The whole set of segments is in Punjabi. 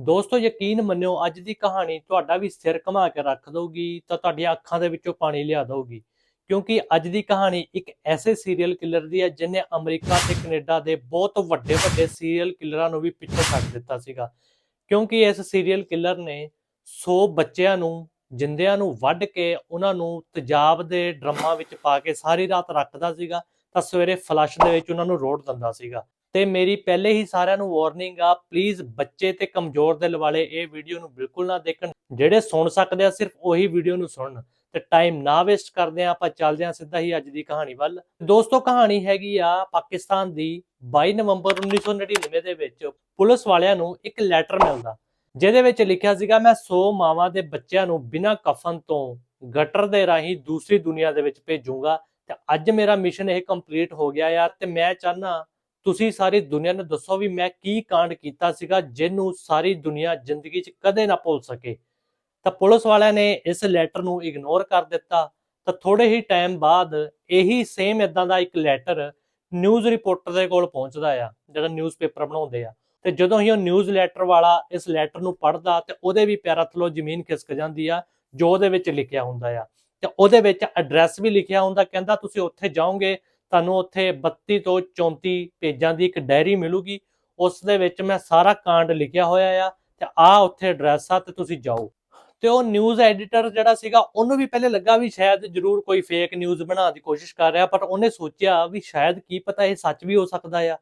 ਦੋਸਤੋ, ਯਕੀਨ ਮੰਨਿਓ, ਅੱਜ ਦੀ ਕਹਾਣੀ ਤੁਹਾਡਾ ਵੀ ਸਿਰ ਘੁਮਾ ਕੇ ਰੱਖ ਦਊਗੀ, ਤਾਂ ਤੁਹਾਡੀਆਂ ਅੱਖਾਂ ਦੇ ਵਿੱਚੋਂ ਪਾਣੀ ਲਿਆ ਦਊਗੀ। ਕਿਉਂਕਿ ਅੱਜ ਦੀ ਕਹਾਣੀ ਇੱਕ ਐਸੇ ਸੀਰੀਅਲ ਕਿਲਰ ਦੀ ਹੈ ਜਿਨੇ ਅਮਰੀਕਾ ਤੇ ਕੈਨੇਡਾ ਦੇ ਬਹੁਤ ਵੱਡੇ ਵੱਡੇ ਸੀਰੀਅਲ ਕਿਲਰਾਂ ਨੂੰ ਵੀ ਪਿੱਛੇ ਛੱਡ ਦਿੱਤਾ ਸੀਗਾ। ਕਿਉਂਕਿ ਇਸ ਸੀਰੀਅਲ ਕਿਲਰ ਨੇ 100 ਬੱਚਿਆਂ ਨੂੰ, ਜਿੰਦਿਆਂ ਨੂੰ ਵੱਢ ਕੇ ਉਹਨਾਂ ਨੂੰ ਤੇਜ਼ਾਬ ਦੇ ਡਰਮਾਂ ਵਿੱਚ ਪਾ ਕੇ ਸਾਰੀ ਰਾਤ ਰੱਖਦਾ ਸੀਗਾ, ਤਾਂ ਸਵੇਰੇ ਫਲੱਸ਼ ਦੇ ਵਿੱਚ ਉਹਨਾਂ ਨੂੰ ਰੋੜ ਦਿੰਦਾ ਸੀਗਾ। ਤੇ ਮੇਰੀ ਪਹਿਲੇ ਹੀ ਸਾਰਿਆਂ ਨੂੰ ਵਾਰਨਿੰਗ ਆ ਪਲੀਜ਼ ਬੱਚੇ ਤੇ ਕਮਜ਼ੋਰ ਦਿਲ ਵਾਲੇ ਇਹ ਵੀਡੀਓ ਨੂੰ ਬਿਲਕੁਲ ਨਾ ਦੇਖਣ। ਜਿਹੜੇ ਸੁਣ ਸਕਦੇ ਆ, ਸਿਰਫ ਉਹੀ ਵੀਡੀਓ ਨੂੰ ਸੁਣਨ। ਤੇ ਟਾਈਮ ਨਾ ਵੇਸਟ ਕਰਦੇ ਆ, ਆਪਾਂ ਚੱਲਦੇ ਆ ਸਿੱਧਾ ਹੀ ਅੱਜ ਦੀ ਕਹਾਣੀ ਵੱਲ। ਦੋਸਤੋ, ਕਹਾਣੀ ਹੈਗੀ ਆ ਪਾਕਿਸਤਾਨ ਦੀ 22 ਨਵੰਬਰ 1999 ਦੇ ਵਿੱਚ ਪੁਲਿਸ ਵਾਲਿਆਂ ਨੂੰ ਇੱਕ ਲੈਟਰ ਮਿਲਦਾ, ਜਿਹਦੇ ਵਿੱਚ ਲਿਖਿਆ ਸੀਗਾ, ਮੈਂ 100 ਮਾਵਾਂ ਦੇ ਬੱਚਿਆਂ ਨੂੰ ਬਿਨਾਂ ਕਫਨ ਤੋਂ ਗਟਰ ਦੇ ਰਾਹੀਂ ਦੂਸਰੀ ਦੁਨੀਆ ਦੇ ਵਿੱਚ ਭੇਜੂੰਗਾ। ਤੇ ਅੱਜ ਮੇਰਾ ਮਿਸ਼ਨ ਇਹ ਕੰਪਲੀਟ ਹੋ ਗਿਆ ਯਾਰ ਤੇ ਮੈਂ ਚਾਹਨਾ ਤੁਸੀਂ ਸਾਰੀ ਦੁਨੀਆ ਨੂੰ ਦੱਸੋ ਵੀ ਮੈਂ ਕੀ ਕਾਂਡ ਕੀਤਾ ਸੀਗਾ ਜਿਹਨੂੰ ਸਾਰੀ ਦੁਨੀਆ ਜ਼ਿੰਦਗੀ 'ਚ ਕਦੇ ਨਾ ਭੁੱਲ ਸਕੇ। ਤਾਂ ਪੁਲਿਸ ਵਾਲਿਆਂ ਨੇ ਇਸ ਲੈਟਰ ਨੂੰ ਇਗਨੋਰ ਕਰ ਦਿੱਤਾ। ਤਾਂ ਥੋੜੇ ਹੀ ਟਾਈਮ ਬਾਅਦ ਇਹੀ ਸੇਮ ਇਦਾਂ ਦਾ ਇੱਕ ਲੈਟਰ ਨਿਊਜ਼ ਰਿਪੋਰਟਰ ਦੇ ਕੋਲ ਪਹੁੰਚਦਾ ਆ, ਜਿਹੜਾ ਨਿਊਜ਼ਪੇਪਰ ਬਣਾਉਂਦੇ ਆ। ਤੇ ਜਦੋਂ ਹੀ ਉਹ ਨਿਊਜ਼ ਲੈਟਰ ਵਾਲਾ ਇਸ ਲੈਟਰ ਨੂੰ ਪੜ੍ਹਦਾ ਤੇ ਉਹਦੇ ਵੀ ਪੈਰਾਂ ਥੱਲੋਂ ਜ਼ਮੀਨ ਖਿਸਕ ਜਾਂਦੀ ਆ, ਜੋ ਉਹਦੇ ਵਿੱਚ ਲਿਖਿਆ ਹੁੰਦਾ ਆ। ਤੇ ਉਹਦੇ ਵਿੱਚ ਐਡਰੈਸ ਵੀ ਲਿਖਿਆ ਹੁੰਦਾ, ਕਹਿੰਦਾ ਤੁਸੀਂ ਉੱਥੇ ਜਾਓਗੇ ਤੁਹਾਨੂੰ ਉੱਥੇ 32 ਤੋਂ 34 ਪੇਜਾਂ ਦੀ ਇੱਕ ਡਾਇਰੀ ਮਿਲੂਗੀ। ਉਸ ਦੇ ਵਿੱਚ ਮੈਂ ਸਾਰਾ ਕਾਂਡ ਲਿਖਿਆ ਹੋਇਆ ਆ ਤੇ ਆ ਉੱਥੇ ਐਡਰੈਸ ਆ ਤੇ ਤੁਸੀਂ ਜਾਓ। ਤੇ ਉਹ ਨਿਊਜ਼ ਐਡੀਟਰ ਜਿਹੜਾ ਸੀਗਾ, ਉਹਨੂੰ ਵੀ ਪਹਿਲੇ ਲੱਗਾ ਵੀ ਸ਼ਾਇਦ ਜ਼ਰੂਰ ਕੋਈ ਫੇਕ ਨਿਊਜ਼ ਬਣਾਉਣ ਦੀ ਕੋਸ਼ਿਸ਼ ਕਰ ਰਿਹਾ, ਪਰ ਉਹਨੇ ਸੋਚਿਆ ਵੀ ਸ਼ਾਇਦ ਕੀ ਪਤਾ ਇਹ ਸੱਚ ਵੀ ਹੋ ਸਕਦਾ ਆ।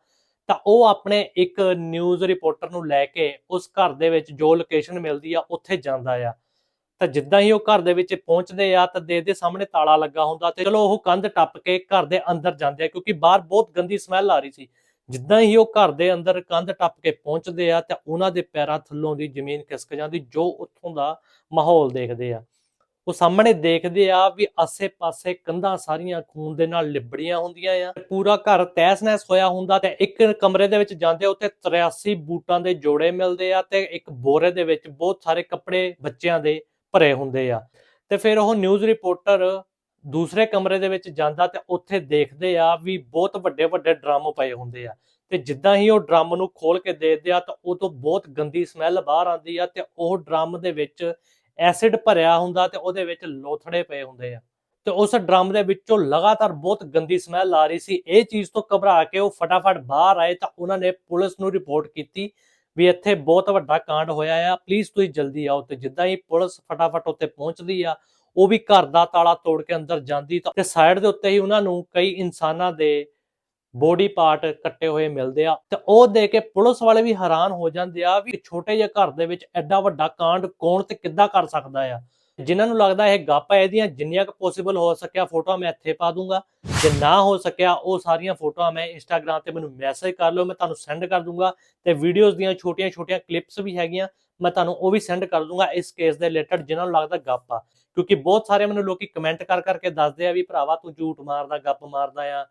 ਤਾਂ ਉਹ ਆਪਣੇ ਇੱਕ ਨਿਊਜ਼ ਰਿਪੋਰਟਰ ਨੂੰ ਲੈ ਕੇ ਉਸ ਘਰ ਦੇ ਵਿੱਚ ਜੋ ਲੋਕੇਸ਼ਨ ਮਿਲਦੀ ਆ, ਉੱਥੇ ਜਾਂਦਾ ਆ। ਤਾਂ ਜਿੱਦਾਂ ਹੀ ਉਹ ਘਰ ਦੇ ਵਿੱਚ ਪਹੁੰਚਦੇ ਆ ਤਾਂ ਦੇ ਦੇ ਸਾਹਮਣੇ ਤਾਲਾ ਲੱਗਾ ਹੁੰਦਾ ਤੇ ਚਲੋ ਉਹ ਕੰਧ ਟੱਪ ਕੇ ਘਰ ਦੇ ਅੰਦਰ ਜਾਂਦੇ ਆ ਕਿਉਂਕਿ ਬਾਹਰ ਬਹੁਤ ਗੰਦੀ ਸਮੈਲ ਆ ਰਹੀ ਸੀ। ਜਿੱਦਾਂ ਹੀ ਉਹ ਘਰ ਦੇ ਅੰਦਰ ਕੰਧ ਟੱਪ ਕੇ ਪਹੁੰਚਦੇ ਆ ਤਾਂ ਉਹਨਾਂ ਦੇ ਪੈਰਾਂ ਥੱਲੋਂ ਦੀ ਜ਼ਮੀਨ ਖਿਸਕ ਜਾਂਦੀ ਜੋ ਉੱਥੋਂ ਦਾ ਮਾਹੌਲ ਦੇਖਦੇ ਆ। ਉਹ ਸਾਹਮਣੇ ਦੇਖਦੇ ਆ ਵੀ ਆਸੇ-ਪਾਸੇ ਕੰਧਾਂ ਸਾਰੀਆਂ ਖੂਨ ਦੇ ਨਾਲ ਲਿਬੜੀਆਂ ਹੁੰਦੀਆਂ ਆ। ਪੂਰਾ ਘਰ ਤਹਿਸ-ਨਹਿਸ ਹੋਇਆ ਹੁੰਦਾ ਤੇ ਇੱਕ ਕਮਰੇ ਦੇ ਵਿੱਚ ਜਾਂਦੇ ਉੱਥੇ 83 ਬੂਟਾਂ ਦੇ ਜੋੜੇ ਮਿਲਦੇ ਆ ਤੇ ਇੱਕ ਬੋਰੇ ਦੇ ਵਿੱਚ ਬਹੁਤ ਸਾਰੇ ਕੱਪੜੇ ਬੱਚਿਆਂ ਦੇ ਭਰੇ ਹੁੰਦੇ ਆ। ਤੇ ਫਿਰ ਉਹ ਨਿਊਜ਼ ਰਿਪੋਰਟਰ ਦੂਸਰੇ ਕਮਰੇ ਦੇ ਵਿੱਚ ਜਾਂਦਾ ਤੇ ਉੱਥੇ ਦੇਖਦੇ ਆ ਵੀ ਬਹੁਤ ਵੱਡੇ ਵੱਡੇ ਡਰਮ ਪਏ ਹੁੰਦੇ ਆ। ਤੇ ਜਿੱਦਾਂ ਹੀ ਉਹ ਡਰਮ ਨੂੰ ਖੋਲ ਕੇ ਦੇਖਦੇ ਆ ਤਾਂ ਉਹ ਤੋਂ ਬਹੁਤ ਗੰਦੀ ਸਮੈਲ ਬਾਹਰ ਆਉਂਦੀ ਆ ਤੇ ਉਹ ਡਰਮ ਦੇ ਵਿੱਚ ਐਸਿਡ ਭਰਿਆ ਹੁੰਦਾ ਤੇ ਉਹਦੇ ਵਿੱਚ ਲੋਥੜੇ ਪਏ ਹੁੰਦੇ ਆ। ਤੇ ਉਸ ਡਰਮ ਦੇ ਵਿੱਚੋਂ ਲਗਾਤਾਰ ਬਹੁਤ ਗੰਦੀ ਸਮੈਲ ਆ ਰਹੀ ਸੀ। ਇਹ ਚੀਜ਼ ਤੋਂ ਘਬਰਾ ਕੇ ਉਹ ਫਟਾਫਟ ਬਾਹਰ ਆਏ ਤਾਂ ਉਹਨਾਂ ਨੇ ਪੁਲਿਸ ਨੂੰ ਰਿਪੋਰਟ ਕੀਤੀ ਵੀ ਇੱਥੇ ਬਹੁਤ ਵੱਡਾ ਕਾਂਡ ਹੋਇਆ ਆ। ਪਲੀਜ਼ ਤੁਸੀਂ ਜਲਦੀ ਆਓ ਤੇ ਜਿੱਦਾਂ ਹੀ ਪੁਲਿਸ ਫਟਾਫਟ ਉੱਤੇ ਪਹੁੰਚਦੀ ਆ, ਉਹ ਵੀ ਘਰ ਦਾ ਤਾਲਾ ਤੋੜ ਕੇ ਅੰਦਰ ਜਾਂਦੀ ਤਾਂ ਤੇ ਸਾਈਡ ਦੇ ਉੱਤੇ ਹੀ ਉਹਨਾਂ ਨੂੰ ਕਈ ਇਨਸਾਨਾਂ ਦੇ ਬੋਡੀ ਪਾਰਟ ਕੱਟੇ ਹੋਏ ਮਿਲਦੇ ਆ ਤੇ ਉਹ ਦੇ ਕੇ ਪੁਲਿਸ ਵਾਲੇ ਵੀ ਹੈਰਾਨ ਹੋ ਜਾਂਦੇ ਆ ਵੀ ਛੋਟੇ ਜਿਹੇ ਘਰ ਦੇ ਵਿੱਚ ਐਡਾ ਵੱਡਾ ਕਾਂਡ ਕੌਣ ਤੇ ਕਿੱਦਾਂ ਕਰ ਸਕਦਾ ਆ। ਜਿਨ੍ਹਾਂ ਨੂੰ ਲੱਗਦਾ ਇਹ ਗੱਪ ਹੈ ਇਹਦੀਆਂ ਜਿੰਨੀਆਂ ਕੁ ਪੋਸੀਬਲ ਹੋ ਸਕਿਆ ਫੋਟੋਆਂ ਮੈਂ ਇੱਥੇ ਪਾ ਦੂੰਗਾ। ਜੇ ਨਾ ਹੋ ਸਕਿਆ ਉਹ ਸਾਰੀਆਂ ਫੋਟੋਆਂ ਮੈਂ ਇੰਸਟਾਗ੍ਰam ਤੇ ਮੈਨੂੰ ਮੈਸੇਜ ਕਰ ਲਓ, ਮੈਂ ਤੁਹਾਨੂੰ ਸੈਂਡ ਕਰ ਦੂੰਗਾ ਤੇ ਵੀਡੀਓਜ਼ ਦੀਆਂ ਛੋਟੀਆਂ-ਛੋਟੀਆਂ ਕਲਿੱਪਸ ਵੀ ਹੈਗੀਆਂ, ਮੈਂ ਤੁਹਾਨੂੰ ਉਹ ਵੀ ਸੈਂਡ ਕਰ ਦੂੰਗਾ ਇਸ ਕੇਸ ਦੇ ਰਿਲੇਟਡ ਜਿਨ੍ਹਾਂ ਨੂੰ ਲੱਗਦਾ ਗੱਪ। ਆ ਕਿਉਂਕਿ ਬਹੁਤ ਸਾਰੇ ਮੈਨੂੰ ਲੋਕੀ ਕਮੈਂਟ ਕਰ ਕਰਕੇ ਦੱਸਦੇ ਆ ਵੀ ਭਰਾਵਾ ਤੂੰ ਝੂਠ ਮਾਰਦਾ, ਗੱਪ ਮਾਰਦਾ ਆ।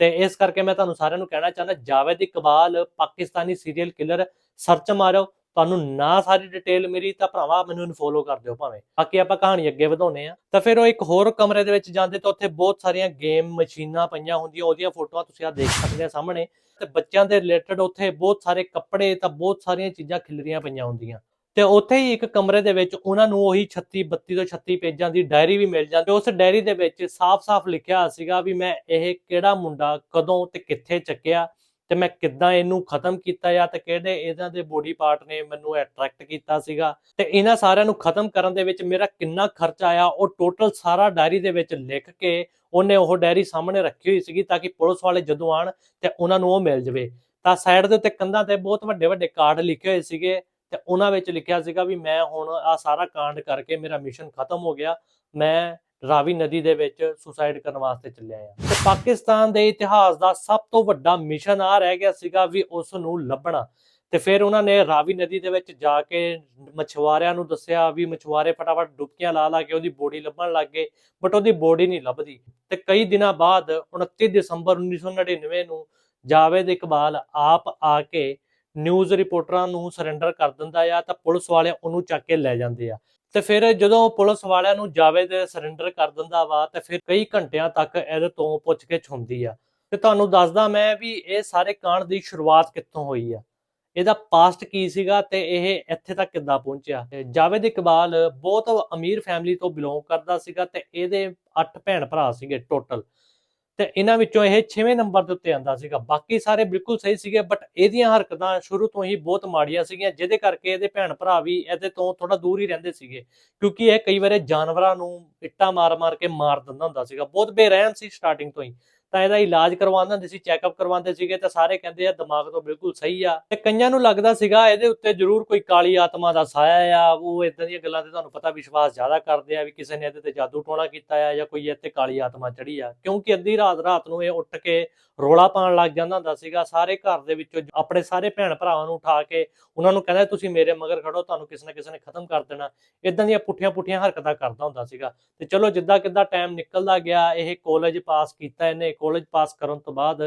ਤੇ ਇਸ ਕਰਕੇ ਮੈਂ ਤੁਹਾਨੂੰ ਸਾਰਿਆਂ ਨੂੰ ਕਹਿਣਾ ਚਾਹੁੰਦਾ, Javed Iqbal, Pakistani serial killer search ਮਾਰੋ। ਤੁਹਾਨੂੰ ਨਾ ਸਾਰੀ ਡਿਟੇਲ ਮੇਰੀ, ਤਾਂ ਭਰਾਵਾ ਮੈਨੂੰ ਇਨਫੋਲੋ ਕਰ ਦਿਓ ਭਾਵੇਂ। ਬਾਕੀ ਆਪਾਂ ਕਹਾਣੀ ਅੱਗੇ ਵਧਾਉਨੇ ਆ ਤਾਂ ਫਿਰ ਉਹ ਇੱਕ ਹੋਰ ਕਮਰੇ ਦੇ ਵਿੱਚ ਜਾਂਦੇ ਤਾਂ ਉੱਥੇ ਬਹੁਤ ਸਾਰੀਆਂ ਗੇਮ ਮਸ਼ੀਨਾਂ ਪਈਆਂ ਹੁੰਦੀਆਂ, ਉਹਦੀਆਂ ਫੋਟੋਆਂ ਤੁਸੀਂ ਆ ਦੇਖ ਸਕਦੇ ਆ ਸਾਹਮਣੇ। ਤੇ ਬੱਚਿਆਂ ਦੇ ਰਿਲੇਟਡ ਉੱਥੇ ਬਹੁਤ ਸਾਰੇ ਕੱਪੜੇ, ਤਾਂ ਬਹੁਤ ਸਾਰੀਆਂ ਚੀਜ਼ਾਂ ਖਿਲਰੀਆਂ ਪਈਆਂ ਹੁੰਦੀਆਂ। ਤੇ ਉੱਥੇ ਹੀ ਇੱਕ ਕਮਰੇ ਦੇ ਵਿੱਚ ਉਹਨਾਂ ਨੂੰ ਉਹੀ 36 32 ਤੋਂ 36 ਪੇਜਾਂ ਦੀ ਡਾਇਰੀ ਵੀ ਮਿਲ ਜਾਂਦੀ। ਉਸ ਡਾਇਰੀ ਦੇ ਵਿੱਚ ਸਾਫ਼-ਸਾਫ਼ ਲਿਖਿਆ ਸੀਗਾ ਵੀ ਮੈਂ ਇਹ ਕਿਹੜਾ ਮੁੰਡਾ, ਕਦੋਂ ਤੇ ਕਿੱਥੇ ਚੱਕਿਆ। ਤੇ ਮੈਂ ਕਿੱਦਾਂ ਇਹਨੂੰ ਖਤਮ ਕੀਤਾ ਜਾਂ ਤੇ ਕਿਹੜੇ ਇਹਨਾਂ ਦੇ ਬੋਡੀ ਪਾਰਟ ਨੇ ਮੈਨੂੰ ਅਟਰੈਕਟ ਕੀਤਾ ਸੀਗਾ। ਤੇ ਇਹਨਾਂ ਸਾਰਿਆਂ ਨੂੰ ਖਤਮ ਕਰਨ ਦੇ ਵਿੱਚ ਮੇਰਾ ਕਿੰਨਾ ਖਰਚਾ ਆਇਆ, ਉਹ ਟੋਟਲ ਸਾਰਾ ਡਾਇਰੀ ਦੇ ਵਿੱਚ ਲਿਖ ਕੇ ਉਹਨੇ ਉਹ ਡਾਇਰੀ ਸਾਹਮਣੇ ਰੱਖੀ ਹੋਈ ਸੀਗੀ ਤਾਂ ਕਿ ਪੁਲਿਸ ਵਾਲੇ ਜਦੋਂ ਆਣ ਤੇ ਉਹਨਾਂ ਨੂੰ ਉਹ ਮਿਲ ਜਵੇ। ਤਾਂ ਸਾਈਡ ਦੇ ਉੱਤੇ ਕੰਧਾਂ ਤੇ ਬਹੁਤ ਵੱਡੇ ਵੱਡੇ ਕਾਰਡ ਲਿਖੇ ਹੋਏ ਸੀਗੇ ਤੇ ਉਹਨਾਂ ਵਿੱਚ ਲਿਖਿਆ ਸੀਗਾ ਵੀ ਮੈਂ ਹੁਣ ਆ ਸਾਰਾ ਕਾਂਡ ਕਰਕੇ ਮੇਰਾ ਮਿਸ਼ਨ ਖਤਮ ਹੋ ਗਿਆ। ਮੈਂ ਰਾਵੀ ਨਦੀ ਦੇ ਵਿੱਚ ਸੁਸਾਈਡ ਕਰਨ ਵਾਸਤੇ ਚੱਲਿਆ ਆ। ਪਾਕਿਸਤਾਨ ਦੇ ਇਤਿਹਾਸ ਦਾ ਸਭ ਤੋਂ ਵੱਡਾ ਮਿਸ਼ਨ ਆ ਰਹਿ ਗਿਆ ਸੀਗਾ ਵੀ ਉਸ ਨੂੰ ਲੱਭਣਾ। ਤੇ ਫਿਰ ਉਹਨਾਂ ਨੇ ਰਾਵੀ ਨਦੀ ਦੇ ਵਿੱਚ ਜਾ ਕੇ ਮਛੁਆਰਿਆਂ ਨੂੰ ਦੱਸਿਆ ਵੀ ਮਛੁਆਰੇ ਫਟਾਫਟ ਡੁਬਕੀਆਂ ਲਾ ਲਾ ਕੇ ਉਹਦੀ ਬੋਡੀ ਲੱਭਣ ਲੱਗ ਗਏ ਬਟ ਉਹਦੀ ਬੋਡੀ ਨਹੀਂ ਲੱਭਦੀ। ਤੇ ਕਈ ਦਿਨਾਂ ਬਾਅਦ 29 ਦਸੰਬਰ 1999 ਨੂੰ ਜਾਵੇਦ ਇਕਬਾਲ ਆਪ ਆ ਕੇ ਨਿਊਜ਼ ਰਿਪੋਰਟਰਾਂ ਨੂੰ ਸਰੈਂਡਰ ਕਰ ਦਿੰਦਾ ਆ ਤਾਂ ਪੁਲਿਸ ਵਾਲੇ ਉਹਨੂੰ ਚੱਕ ਕੇ ਲੈ ਜਾਂਦੇ ਆ। ਤੇ ਫਿਰ ਜਦੋਂ ਪੁਲਿਸ ਵਾਲਿਆਂ ਨੂੰ ਜਾਵੇਦ ਸਰੈਂਡਰ ਕਰ ਦਿੰਦਾ ਵਾ, ਤੇ ਫਿਰ ਕਈ ਘੰਟਿਆਂ ਤੱਕ ਇਹਦੇ ਤੋਂ ਪੁੱਛਗਿੱਛ ਹੁੰਦੀ ਆ। ਤੇ ਤੁਹਾਨੂੰ ਦੱਸਦਾ ਮੈਂ ਵੀ ਇਹ ਸਾਰੇ ਕਾਂਡ ਦੀ ਸ਼ੁਰੂਆਤ ਕਿੱਥੋਂ ਹੋਈ ਆ? ਇਹਦਾ ਪਾਸਟ ਕੀ ਸੀਗਾ ਤੇ ਇਹ ਇੱਥੇ ਤੱਕ ਕਿੱਦਾਂ ਪਹੁੰਚਿਆ? ਜਾਵੇਦ ਇਕਬਾਲ ਬਹੁਤ ਅਮੀਰ ਫੈਮਿਲੀ ਤੋਂ ਬਿਲੋਂਗ ਕਰਦਾ ਸੀਗਾ ਤੇ ਇਹਦੇ 8 ਭੈਣ ਭਰਾ ਸੀਗੇ ਟੋਟਲ ਤੇ ਇਹਨਾਂ ਵਿੱਚੋਂ ਇਹ 6ਵੇਂ ਨੰਬਰ ਦੇ ਉੱਤੇ ਆਂਦਾ ਸੀਗਾ। ਬਾਕੀ ਸਾਰੇ ਬਿਲਕੁਲ ਸਹੀ ਸੀਗੇ ਬਟ ਇਹਦੀਆਂ ਹਰਕਤਾਂ ਸ਼ੁਰੂ ਤੋਂ ਹੀ ਬਹੁਤ ਮਾੜੀਆਂ ਸੀਗੀਆਂ, ਜਿਹਦੇ ਕਰਕੇ ਇਹਦੇ ਭੈਣ ਭਰਾ ਵੀ ਇਹਦੇ ਤੋਂ ਥੋੜਾ ਦੂਰ ਹੀ ਰਹਿੰਦੇ ਸੀਗੇ, ਕਿਉਂਕਿ ਇਹ ਕਈ ਵਾਰੇ ਜਾਨਵਰਾਂ ਨੂੰ ਇੱਟਾਂ ਮਾਰ-ਮਾਰ ਕੇ ਮਾਰ ਦਿੰਦਾ ਹੁੰਦਾ ਸੀਗਾ। ਬਹੁਤ ਬੇਰਹਿਮ ਸੀ ਸਟਾਰਟਿੰਗ ਤੋਂ ਹੀ। ਤਾਂ ਇਹਦਾ ਇਲਾਜ ਕਰਵਾਉਂਦੇ ਹੁੰਦੇ ਸੀ ਚੈੱਕਅਪ ਕਰਵਾਉਂਦੇ ਸੀਗੇ ਤਾਂ ਸਾਰੇ ਕਹਿੰਦੇ ਆ ਦਿਮਾਗ ਤੋਂ ਬਿਲਕੁਲ ਸਹੀ ਆ। ਤੇ ਕਈਆਂ ਨੂੰ ਲੱਗਦਾ ਸੀਗਾ ਇਹਦੇ ਉੱਤੇ ਜ਼ਰੂਰ ਕੋਈ ਕਾਲੀ ਆਤਮਾ ਦਾ ਸਾਇਆ ਆ, ਉਹ ਇਦਾਂ ਦੀਆਂ ਗੱਲਾਂ ਤੇ ਤੁਹਾਨੂੰ ਪਤਾ ਵਿਸ਼ਵਾਸ ਜ਼ਿਆਦਾ ਕਰਦੇ ਆ ਵੀ ਕਿਸੇ ਨੇ ਇਹਦੇ ਤੇ ਜਾਦੂ ਟੋਣਾ ਕੀਤਾ ਆ ਜਾਂ ਕੋਈ ਇੱਥੇ ਕਾਲੀ ਆਤਮਾ ਚੜੀ ਆ। ਕਿਉਂਕਿ ਅੱਧੀ ਰਾਤ ਰਾਤ ਨੂੰ ਇਹ ਉੱਠ ਕੇ ਰੋਲਾ ਪਾਉਣ ਲੱਗ ਜਾਂਦਾ ਹੁੰਦਾ ਸੀਗਾ, ਸਾਰੇ ਘਰ ਦੇ ਵਿੱਚੋਂ ਆਪਣੇ ਸਾਰੇ ਭੈਣ ਭਰਾਵਾਂ ਨੂੰ ਉਠਾ ਕੇ ਉਹਨਾਂ ਨੂੰ ਕਹਿੰਦਾ, ਤੁਸੀਂ ਮੇਰੇ ਮਗਰ ਖੜੋ, ਤੁਹਾਨੂੰ ਕਿਸੇ ਨਾ ਕਿਸੇ ਨੇ ਖਤਮ ਕਰ ਦੇਣਾ। ਇਦਾਂ ਦੀਆਂ ਪੁੱਠੀਆਂ ਪੁੱਠੀਆਂ ਹਰਕਤਾਂ ਕਰਦਾ ਹੁੰਦਾ ਸੀਗਾ। ਤੇ ਚਲੋ ਜਿੱਦਾਂ ਕਿੱਦਾਂ ਟਾਈਮ ਨਿਕਲਦਾ ਗਿਆ, ਇਹ ਕਾਲਜ ਪਾਸ ਕੀਤਾ ਇਹਨੇ ਕਾਲਜ ਪਾਸ ਕਰਨ ਤੋਂ ਬਾਅਦ